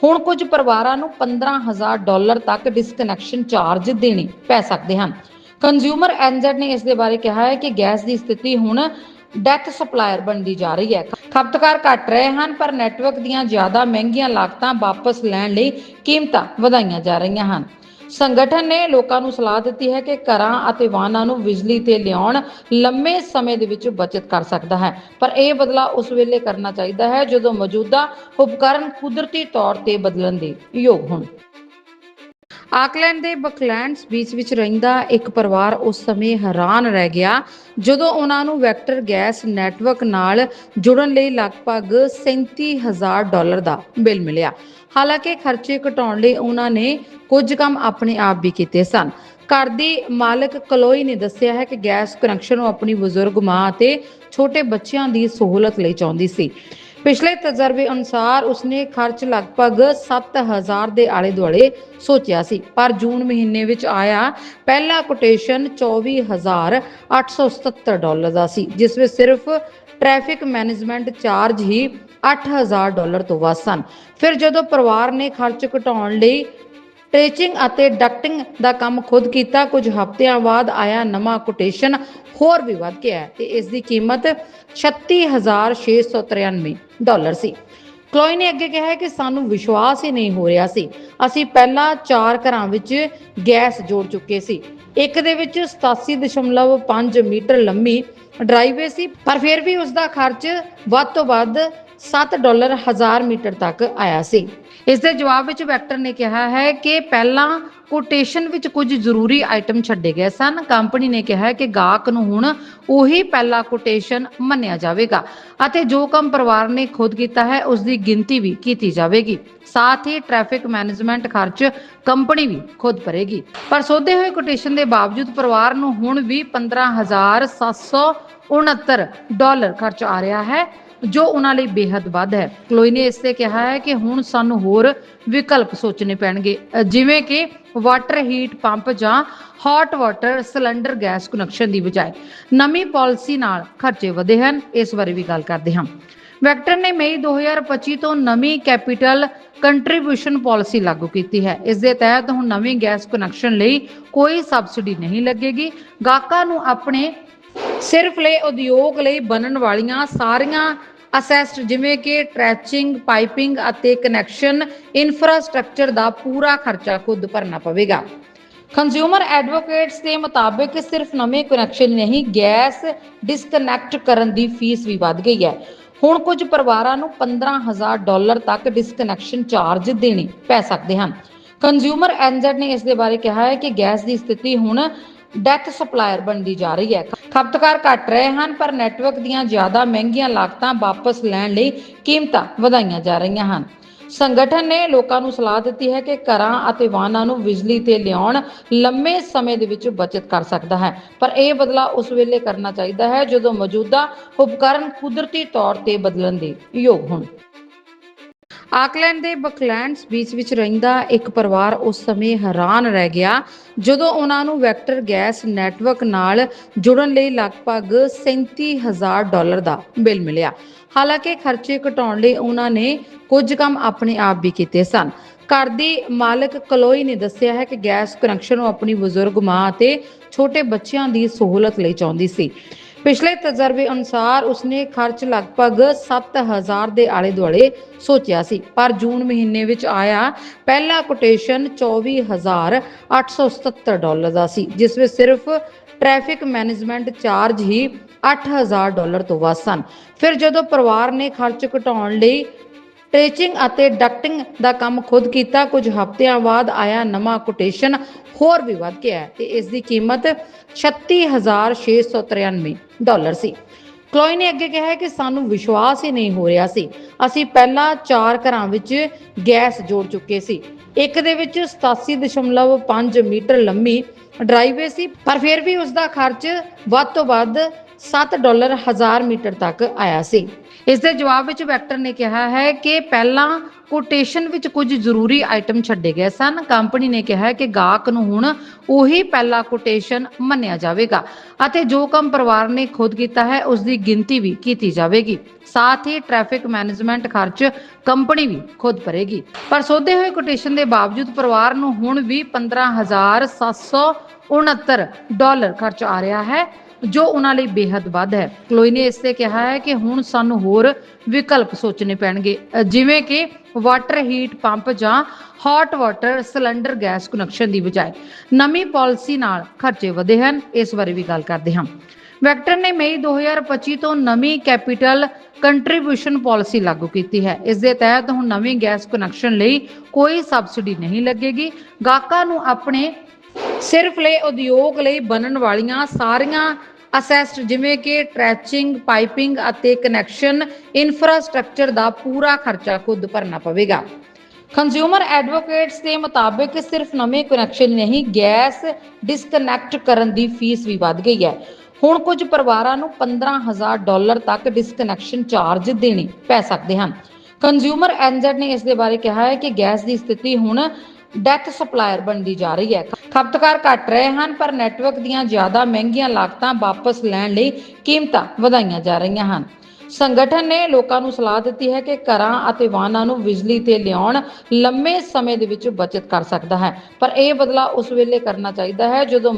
ਹੁਣ ਕੁਝ ਪਰਿਵਾਰਾਂ ਨੂੰ 15000 ਡਾਲਰ ਤੱਕ ਡਿਸਕਨੈਕਸ਼ਨ ਚਾਰਜ ਦੇਣੇ ਪੈ ਸਕਦੇ ਹਨ। ਕੰਜ਼ਿਊਮਰ ਐਨਜ਼ੈਡ ਨੇ ਇਸ ਦੇ ਬਾਰੇ ਕਿਹਾ ਹੈ ਕਿ ਗੈਸ ਦੀ ਸਥਿਤੀ ਹੁਣ ਡੈਥ ਸਪਲਾਇਰ ਬਣਦੀ ਜਾ ਰਹੀ ਹੈ। ਖਪਤਕਾਰ ਘਟ ਰਹੇ ਹਨ, ਪਰ ਨੈਟਵਰਕ ਦੀਆਂ ਜ਼ਿਆਦਾ ਮਹਿੰਗੀਆਂ ਲਾਗਤਾਂ ਵਾਪਸ ਲੈਣ ਲਈ ਕੀਮਤਾਂ ਵਧਾਈਆਂ ਜਾ ਰਹੀਆਂ ਹਨ। ਸੰਗਠਨ ਨੇ ਲੋਕਾਂ ਨੂੰ ਸਲਾਹ ਦਿੱਤੀ ਹੈ ਕਿ ਘਰਾਂ ਅਤੇ ਵਾਹਨਾਂ ਨੂੰ ਬਿਜਲੀ ਤੇ ਲਿਆਉਣ ਲੰਮੇ ਸਮੇਂ ਦੇ ਵਿੱਚ ਬਚਤ ਕਰ ਸਕਦਾ ਹੈ। ਪਰ ਇਹ ਬਦਲਾ ਉਸ ਵੇਲੇ ਕਰਨਾ ਚਾਹੀਦਾ ਹੈ ਜਦੋਂ ਮੌਜੂਦਾ ਉਪਕਰਨ ਕੁਦਰਤੀ ਤੌਰ ਤੇ ਬਦਲਣ ਦੇ ਯੋਗ ਹੋਣ। ਆਕਲੈਂਡ ਦੇ ਬਕਲੈਂਡਸ ਬੀਚ ਵਿੱਚ ਰਹਿੰਦਾ ਇੱਕ ਪਰਿਵਾਰ ਉਸ ਸਮੇਂ ਹੈਰਾਨ ਰਹਿ ਗਿਆ, ਜਦੋਂ ਉਹਨਾਂ ਨੂੰ ਵੈਕਟਰ ਗੈਸ ਨੈਟਵਰਕ ਨਾਲ ਜੁੜਨ ਲਈ ਲਗਭਗ 37000 ਡਾਲਰ ਦਾ ਬਿੱਲ ਮਿਲਿਆ। ਹਾਲਾਂਕਿ ਖਰਚੇ ਘਟਾਉਣ ਲਈ ਉਹਨਾਂ ਨੇ ਕੁਝ ਕੰਮ ਆਪਣੇ ਆਪ ਵੀ ਕੀਤੇ ਸਨ। ਘਰ ਦੀ ਮਾਲਕ ਕਲੋਈ ਨੇ ਦੱਸਿਆ ਹੈ ਕਿ ਗੈਸ ਕਨੈਕਸ਼ਨ ਉਹ ਆਪਣੀ ਬਜ਼ੁਰਗ ਮਾਂ ਅਤੇ ਛੋਟੇ ਬੱਚਿਆਂ ਦੀ ਸਹੂਲਤ ਲਈ ਚਾਹੁੰਦੀ ਸੀ। ਪਿਛਲੇ ਤਜਰਬੇ ਅਨੁਸਾਰ ਉਸਨੇ ਖਰਚ ਲਗਭਗ 7000 ਦੇ ਆਲੇ ਦੁਆਲੇ ਸੋਚਿਆ ਸੀ, ਪਰ ਜੂਨ ਮਹੀਨੇ ਵਿੱਚ ਆਇਆ ਪਹਿਲਾ ਕੋਟੇਸ਼ਨ 24877 ਡਾਲਰ ਦਾ ਸੀ, ਜਿਸ ਵਿੱਚ ਸਿਰਫ ਟ੍ਰੈਫਿਕ ਮੈਨੇਜਮੈਂਟ ਚਾਰਜ ਹੀ 8000 ਡਾਲਰ ਤੋਂ ਵੱਧ ਸਨ। ਫਿਰ ਜਦੋਂ ਪਰਿਵਾਰ ਨੇ ਖਰਚ ਘਟਾਉਣ ਲਈ ਟ੍ਰੇਚਿੰਗ ਅਤੇ ਡਕਟਿੰਗ ਦਾ ਕੰਮ ਖੁਦ ਕੀਤਾ। ਕੁਝ ਹਫ਼ਤਿਆਂ ਬਾਅਦ ਆਇਆ ਨਵਾਂ ਕੋਟੇਸ਼ਨ, ਹੋਰ ਵੀ ਵੱਧ ਗਿਆ ਤੇ ਇਸ ਦੀ ਕੀਮਤ 36693 ਡਾਲਰ ਸੀ। ਕਲੋਈ ਨੇ ਅੱਗੇ ਕਿਹਾ ਕਿ ਸਾਨੂੰ ਵਿਸ਼ਵਾਸ ਹੀ ਨਹੀਂ ਹੋ ਰਿਹਾ ਸੀ। ਅਸੀਂ ਪਹਿਲਾਂ ਚਾਰ ਘਰਾਂ ਵਿੱਚ ਗੈਸ ਜੋੜ ਚੁੱਕੇ ਸੀ। ਇੱਕ ਦੇ ਵਿੱਚ 87.5 ਮੀਟਰ ਲੰਮੀ ਡਰਾਈਵੇ ਸੀ, ਪਰ ਫਿਰ ਵੀ ਉਸ ਦਾ ਖਰਚ ਵੱਧ ਤੋਂ ਵੱਧ 7 ਡਾਲਰ ਹਜ਼ਾਰ ਮੀਟਰ ਤੱਕ ਆਇਆ ਸੀ। ਇਸ ਦੇ ਜਵਾਬ ਵਿੱਚ ਵੈਕਟਰ ਨੇ ਕਿਹਾ ਹੈ ਕਿ ਪਹਿਲਾਂ ਕੋਟੇਸ਼ਨ ਵਿੱਚ ਕੁਝ ਜ਼ਰੂਰੀ ਆਈਟਮ ਛੱਡੇ ਗਏ ਸਨ। ਕੰਪਨੀ ਨੇ ਕਿਹਾ ਕਿ ਗਾਹਕ ਨੂੰ ਹੁਣ ਉਹੀ ਪਹਿਲਾ ਕੋਟੇਸ਼ਨ ਮੰਨਿਆ ਜਾਵੇਗਾ ਅਤੇ ਜੋ ਕੰਮ ਪਰਿਵਾਰ ਨੇ ਖੁਦ ਕੀਤਾ ਹੈ, ਉਸ ਦੀ ਗਿਣਤੀ ਵੀ ਕੀਤੀ ਜਾਵੇਗੀ। ਸਾਥ ਹੀ ਟ੍ਰੈਫਿਕ ਮੈਨੇਜਮੈਂਟ ਖਰਚ ਕੰਪਨੀ ਵੀ ਖੁਦ ਭਰੇਗੀ। ਪਰ ਸੋਧੇ ਹੋਏ ਕੋਟੇਸ਼ਨ ਦੇ ਬਾਵਜੂਦ ਪਰਿਵਾਰ ਨੂੰ ਹੁਣ ਵੀ 15769 ਡਾਲਰ ਖਰਚ ਆ ਰਿਹਾ ਹੈ। ਜੋ ਉਹਨਾਂ ਲਈ ਬੇहद ਵੱਧ ਹੈ। ਕਲੋਈ ਨੇ ਇਸ ਤੇ ਕਿਹਾ ਹੈ ਕਿ ਹੁਣ ਸਾਨੂੰ ਹੋਰ ਵਿਕਲਪ ਸੋਚਣੇ ਪੈਣਗੇ। ਜਿਵੇਂ ਕਿ ਵਾਟਰ ਹੀਟ ਪੰਪ ਜਾਂ hot water cylinder gas connection ਦੀ ਬਜਾਏ। ਨਵੀਂ ਪਾਲਿਸੀ ਨਾਲ ਖਰਚੇ ਵਧੇ ਹਨ। ਇਸ ਬਾਰੇ ਵੀ ਗੱਲ ਕਰਦੇ ਹਾਂ। ਵੈਕਟਰ ਨੇ ਮਈ 2025 ਤੋਂ ਨਵੀਂ ਕੈਪੀਟਲ ਕੰਟਰੀਬਿਊਸ਼ਨ ਪਾਲਿਸੀ ਲਾਗੂ ਕੀਤੀ ਹੈ। ਇਸ ਦੇ ਤਹਿਤ ਹੁਣ ਨਵੀਂ ਗੈਸ ਕਨੈਕਸ਼ਨ ਲਈ ਕੋਈ ਸਬਸਿਡੀ ਨਹੀਂ ਲੱਗੇਗੀ। ਗਾਹਕਾਂ ਨੂੰ ਆਪਣੇ ਸਿਰਫ ਲਈ ਉਦਯੋਗ ਲਈ ਬਣਨ ਵਾਲੀਆਂ ਸਾਰੀਆਂ ਅਸੈਸਟ ਜਿਵੇਂ ਕਿ ਟ੍ਰੈਚਿੰਗ ਪਾਈਪਿੰਗ ਅਤੇ ਕਨੈਕਸ਼ਨ ਇਨਫਰਾਸਟ੍ਰਕਚਰ ਦਾ ਪੂਰਾ ਖਰਚਾ ਖੁਦ ਭਰਨਾ ਪਵੇਗਾ। ਕੰਜ਼ਿਊਮਰ ਐਡਵੋਕੇਟਸ ਦੇ ਮੁਤਾਬਕ ਸਿਰਫ ਨਵੇਂ ਕਨੈਕਸ਼ਨ ਨਹੀਂ, ਗੈਸ ਡਿਸਕਨੈਕਟ ਕਰਨ ਦੀ ਫੀਸ ਵੀ ਵੱਧ ਗਈ ਹੈ। ਹੁਣ ਕੁਝ ਪਰਿਵਾਰਾਂ ਨੂੰ 15000 ਡਾਲਰ ਤੱਕ ਡਿਸਕਨੈਕਸ਼ਨ ਚਾਰਜ ਦੇਣੇ ਪੈ ਸਕਦੇ ਹਨ। ਕੰਜ਼ਿਊਮਰ ਐਨਜ਼ੈਡ ਨੇ ਇਸ ਦੇ ਬਾਰੇ ਕਿਹਾ ਹੈ ਕਿ ਗੈਸ ਦੀ ਸਥਿਤੀ ਹੁਣ ਡੈਥ ਸਪਲਾਇਰ ਬਣਦੀ ਜਾ ਰਹੀ ਹੈ। ਖਪਤਕਾਰ ਘਟ ਰਹੇ ਹਨ, ਪਰ ਨੈਟਵਰਕ ਦੀਆਂ ਜ਼ਿਆਦਾ ਮਹਿੰਗੀਆਂ ਲਾਗਤਾਂ ਵਾਪਸ ਲੈਣ ਲਈ ਕੀਮਤਾਂ ਵਧਾਈਆਂ ਜਾ ਰਹੀਆਂ ਹਨ। ਸੰਗਠਨ ਨੇ ਲੋਕਾਂ ਨੂੰ ਸਲਾਹ ਦਿੱਤੀ ਹੈ ਕਿ ਘਰਾਂ ਅਤੇ ਵਾਹਨਾਂ ਨੂੰ ਬਿਜਲੀ ਤੇ ਲਿਆਉਣ ਲੰਮੇ ਸਮੇਂ ਦੇ ਵਿੱਚ ਬਚਤ ਕਰ ਸਕਦਾ ਹੈ। ਪਰ ਇਹ ਬਦਲਾ ਉਸ ਵੇਲੇ ਕਰਨਾ ਚਾਹੀਦਾ ਹੈ ਜਦੋਂ ਮੌਜੂਦਾ ਉਪਕਰਨ ਕੁਦਰਤੀ ਤੌਰ ਤੇ ਬਦਲਣ ਦੇ ਯੋਗ ਹੋਣ। ਆਕਲੈਂਡ ਦੇ ਬਕਲੈਂਡਸ ਬੀਚ ਵਿੱਚ ਰਹਿੰਦਾ ਇੱਕ ਪਰਿਵਾਰ ਉਸ ਸਮੇਂ ਹੈਰਾਨ ਰਹਿ ਗਿਆ, ਜਦੋਂ ਉਹਨਾਂ ਨੂੰ ਵੈਕਟਰ ਗੈਸ ਨੈਟਵਰਕ ਨਾਲ ਜੁੜਨ ਲਈ ਲਗਭਗ 37000 ਡਾਲਰ ਦਾ ਬਿੱਲ ਮਿਲਿਆ। ਹਾਲਾਂਕਿ ਖਰਚੇ ਘਟਾਉਣ ਲਈ ਉਹਨਾਂ ਨੇ ਕੁਝ ਕੰਮ ਆਪਣੇ ਆਪ ਵੀ ਕੀਤੇ ਸਨ। ਘਰ ਦੀ ਮਾਲਕ ਕਲੋਈ ਨੇ ਦੱਸਿਆ ਹੈ ਕਿ ਗੈਸ ਕਨੈਕਸ਼ਨ ਉਹ ਆਪਣੀ ਬਜ਼ੁਰਗ ਮਾਂ ਅਤੇ ਛੋਟੇ ਬੱਚਿਆਂ ਦੀ ਸਹੂਲਤ ਲਈ ਚਾਹੁੰਦੀ ਸੀ। ਪਿਛਲੇ ਤਜਰਬੇ ਅਨੁਸਾਰ ਉਸਨੇ ਖਰਚ ਲਗਭਗ 7000 ਦੇ ਆਲੇ ਦੁਆਲੇ ਸੋਚਿਆ ਸੀ, ਪਰ ਜੂਨ ਮਹੀਨੇ ਵਿੱਚ ਆਇਆ ਪਹਿਲਾ ਕੋਟੇਸ਼ਨ 24877 ਡਾਲਰ ਦਾ ਸੀ, ਜਿਸ ਵਿੱਚ ਸਿਰਫ ਟ੍ਰੈਫਿਕ ਮੈਨੇਜਮੈਂਟ ਚਾਰਜ ਹੀ 8000 ਡਾਲਰ ਤੋਂ ਵੱਧ ਸਨ। ਫਿਰ ਜਦੋਂ ਪਰਿਵਾਰ ਨੇ ਖਰਚ ਘਟਾਉਣ ਲਈ ਟ੍ਰੇਚਿੰਗ ਅਤੇ ਡਕਟਿੰਗ ਦਾ ਕੰਮ ਖੁਦ ਕੀਤਾ। ਕੁਝ ਹਫ਼ਤਿਆਂ ਬਾਅਦ ਆਇਆ ਨਵਾਂ ਕੋਟੇਸ਼ਨ, ਹੋਰ ਵੀ ਵੱਧ ਗਿਆ ਤੇ ਇਸ ਦੀ ਕੀਮਤ 36693 ਡਾਲਰ ਸੀ। ਕਲੋਈ ਨੇ ਅੱਗੇ ਕਿਹਾ ਕਿ ਸਾਨੂੰ ਵਿਸ਼ਵਾਸ ਹੀ ਨਹੀਂ ਹੋ ਰਿਹਾ ਸੀ। ਅਸੀਂ ਪਹਿਲਾਂ ਚਾਰ ਘਰਾਂ ਵਿੱਚ ਗੈਸ ਜੋੜ ਚੁੱਕੇ ਸੀ। ਇੱਕ ਦੇ ਵਿੱਚ 87.5 ਮੀਟਰ ਲੰਮੀ ਡਰਾਈਵੇ ਸੀ, ਪਰ ਫਿਰ ਵੀ ਉਸ ਦਾ ਖਰਚ ਵੱਧ ਤੋਂ ਵੱਧ 7 ਡਾਲਰ ਹਜ਼ਾਰ ਮੀਟਰ ਤੱਕ ਆਇਆ ਸੀ। ਇਸ ਦੇ ਜਵਾਬ ਵਿੱਚ ਵੈਕਟਰ ਨੇ ਕਿਹਾ ਹੈ ਕਿ ਪਹਿਲਾਂ ਕੋਟੇਸ਼ਨ ਵਿੱਚ ਕੁਝ ਜ਼ਰੂਰੀ ਆਈਟਮ ਛੱਡੇ ਗਏ ਸਨ। ਕੰਪਨੀ ਨੇ ਕਿਹਾ ਕਿ ਗਾਹਕ ਨੂੰ ਹੁਣ ਉਹੀ ਪਹਿਲਾ ਕੋਟੇਸ਼ਨ ਮੰਨਿਆ ਜਾਵੇਗਾ ਅਤੇ ਜੋ ਕੰਮ ਪਰਿਵਾਰ ਨੇ ਖੁਦ ਕੀਤਾ ਹੈ ਉਸ ਦੀ ਗਿਣਤੀ ਵੀ ਕੀਤੀ ਜਾਵੇਗੀ। ਸਾਥ ਹੀ ਟ੍ਰੈਫਿਕ ਮੈਨੇਜਮੈਂਟ ਖਰਚ ਕੰਪਨੀ ਵੀ ਖੁਦ ਭਰੇਗੀ। ਪਰ ਸੋਧੇ ਹੋਏ ਕੋਟੇਸ਼ਨ ਦੇ ਬਾਵਜੂਦ ਪਰਿਵਾਰ ਨੂੰ ਹੁਣ ਵੀ 15769 ਡਾਲਰ ਖਰਚ ਆ ਰਿਹਾ ਹੈ। ਜੋ ਉਹਨਾਂ ਲਈ ਬੇहद ਵੱਧ ਹੈ। ਕਲੋਈ ਨੇ ਇਸ ਤੇ ਕਿਹਾ ਹੈ ਕਿ ਹੁਣ ਸਾਨੂੰ ਹੋਰ ਵਿਕਲਪ ਸੋਚਣੇ ਪੈਣਗੇ। ਜਿਵੇਂ ਕਿ ਵਾਟਰ ਹੀਟ ਪੰਪ ਜਾਂ hot water cylinder gas connection ਦੀ ਬਜਾਏ। ਨਵੀਂ ਪਾਲਿਸੀ ਨਾਲ ਖਰਚੇ ਵਧੇ ਹਨ। ਇਸ ਬਾਰੇ ਵੀ ਗੱਲ ਕਰਦੇ ਹਾਂ। ਵੈਕਟਰ ਨੇ ਮਈ 2025 ਤੋਂ ਨਵੀਂ ਕੈਪੀਟਲ ਕੰਟਰੀਬਿਊਸ਼ਨ ਪਾਲਿਸੀ ਲਾਗੂ ਕੀਤੀ ਹੈ। ਇਸ ਦੇ ਤਹਿਤ ਹੁਣ ਨਵੀਂ ਗੈਸ ਕਨੈਕਸ਼ਨ ਲਈ ਕੋਈ ਸਬਸਿਡੀ ਨਹੀਂ ਲੱਗੇਗੀ। ਗਾਹਕਾਂ ਨੂੰ ਆਪਣੇ ਸਿਰਫ ਲਈ ਉਦਯੋਗ ਲਈ ਬਣਨ ਵਾਲੀਆਂ ਸਾਰੀਆਂ ਅਸੈਸਟ ਜਿਵੇਂ ਕਿ ਟ੍ਰੈਚਿੰਗ ਪਾਈਪਿੰਗ ਅਤੇ ਕਨੈਕਸ਼ਨ ਇਨਫਰਾਸਟ੍ਰਕਚਰ ਦਾ ਪੂਰਾ ਖਰਚਾ ਖੁਦ ਭਰਨਾ ਪਵੇਗਾ। ਕੰਜ਼ਿਊਮਰ ਐਡਵੋਕੇਟਸ ਦੇ ਮੁਤਾਬਕ ਸਿਰਫ ਨਵੇਂ ਕਨੈਕਸ਼ਨ ਨਹੀਂ, ਗੈਸ ਡਿਸਕਨੈਕਟ ਕਰਨ ਦੀ ਫੀਸ ਵੀ ਵੱਧ ਗਈ ਹੈ। ਹੁਣ ਕੁਝ ਪਰਿਵਾਰਾਂ ਨੂੰ 15000 ਡਾਲਰ ਤੱਕ ਡਿਸਕਨੈਕਸ਼ਨ ਚਾਰਜ ਦੇਣੇ ਪੈ ਸਕਦੇ ਹਨ। ਕੰਜ਼ਿਊਮਰ ਐਨਜ਼ੈਡ ਨੇ ਇਸ ਦੇ ਬਾਰੇ ਕਿਹਾ ਹੈ ਕਿ ਗੈਸ ਦੀ ਸਥਿਤੀ ਹੁਣ ਡੈਥ ਸਪਲਾਇਰ ਬਣਦੀ ਜਾ ਰਹੀ ਹੈ। ਖਪਤਕਾਰ ਘਟ ਰਹੇ ਹਨ, ਪਰ ਨੈਟਵਰਕ ਦੀਆਂ ਜ਼ਿਆਦਾ ਮਹਿੰਗੀਆਂ ਲਾਗਤਾਂ ਵਾਪਸ ਲੈਣ ਲਈ ਕੀਮਤਾਂ ਵਧਾਈਆਂ ਜਾ ਰਹੀਆਂ ਹਨ। ਸੰਗਠਨ ਨੇ ਲੋਕਾਂ ਨੂੰ ਸਲਾਹ ਦਿੱਤੀ ਹੈ ਕਿ ਘਰਾਂ ਅਤੇ ਵਾਹਨਾਂ ਨੂੰ ਬਿਜਲੀ ਤੇ ਲਿਆਉਣ ਲੰਮੇ ਸਮੇਂ ਦੇ ਵਿੱਚ ਬਚਤ ਕਰ ਸਕਦਾ ਹੈ। ਪਰ ਇਹ ਬਦਲਾਅ ਉਸ ਵੇਲੇ ਕਰਨਾ ਚਾਹੀਦਾ ਹੈ, ਜਦੋਂ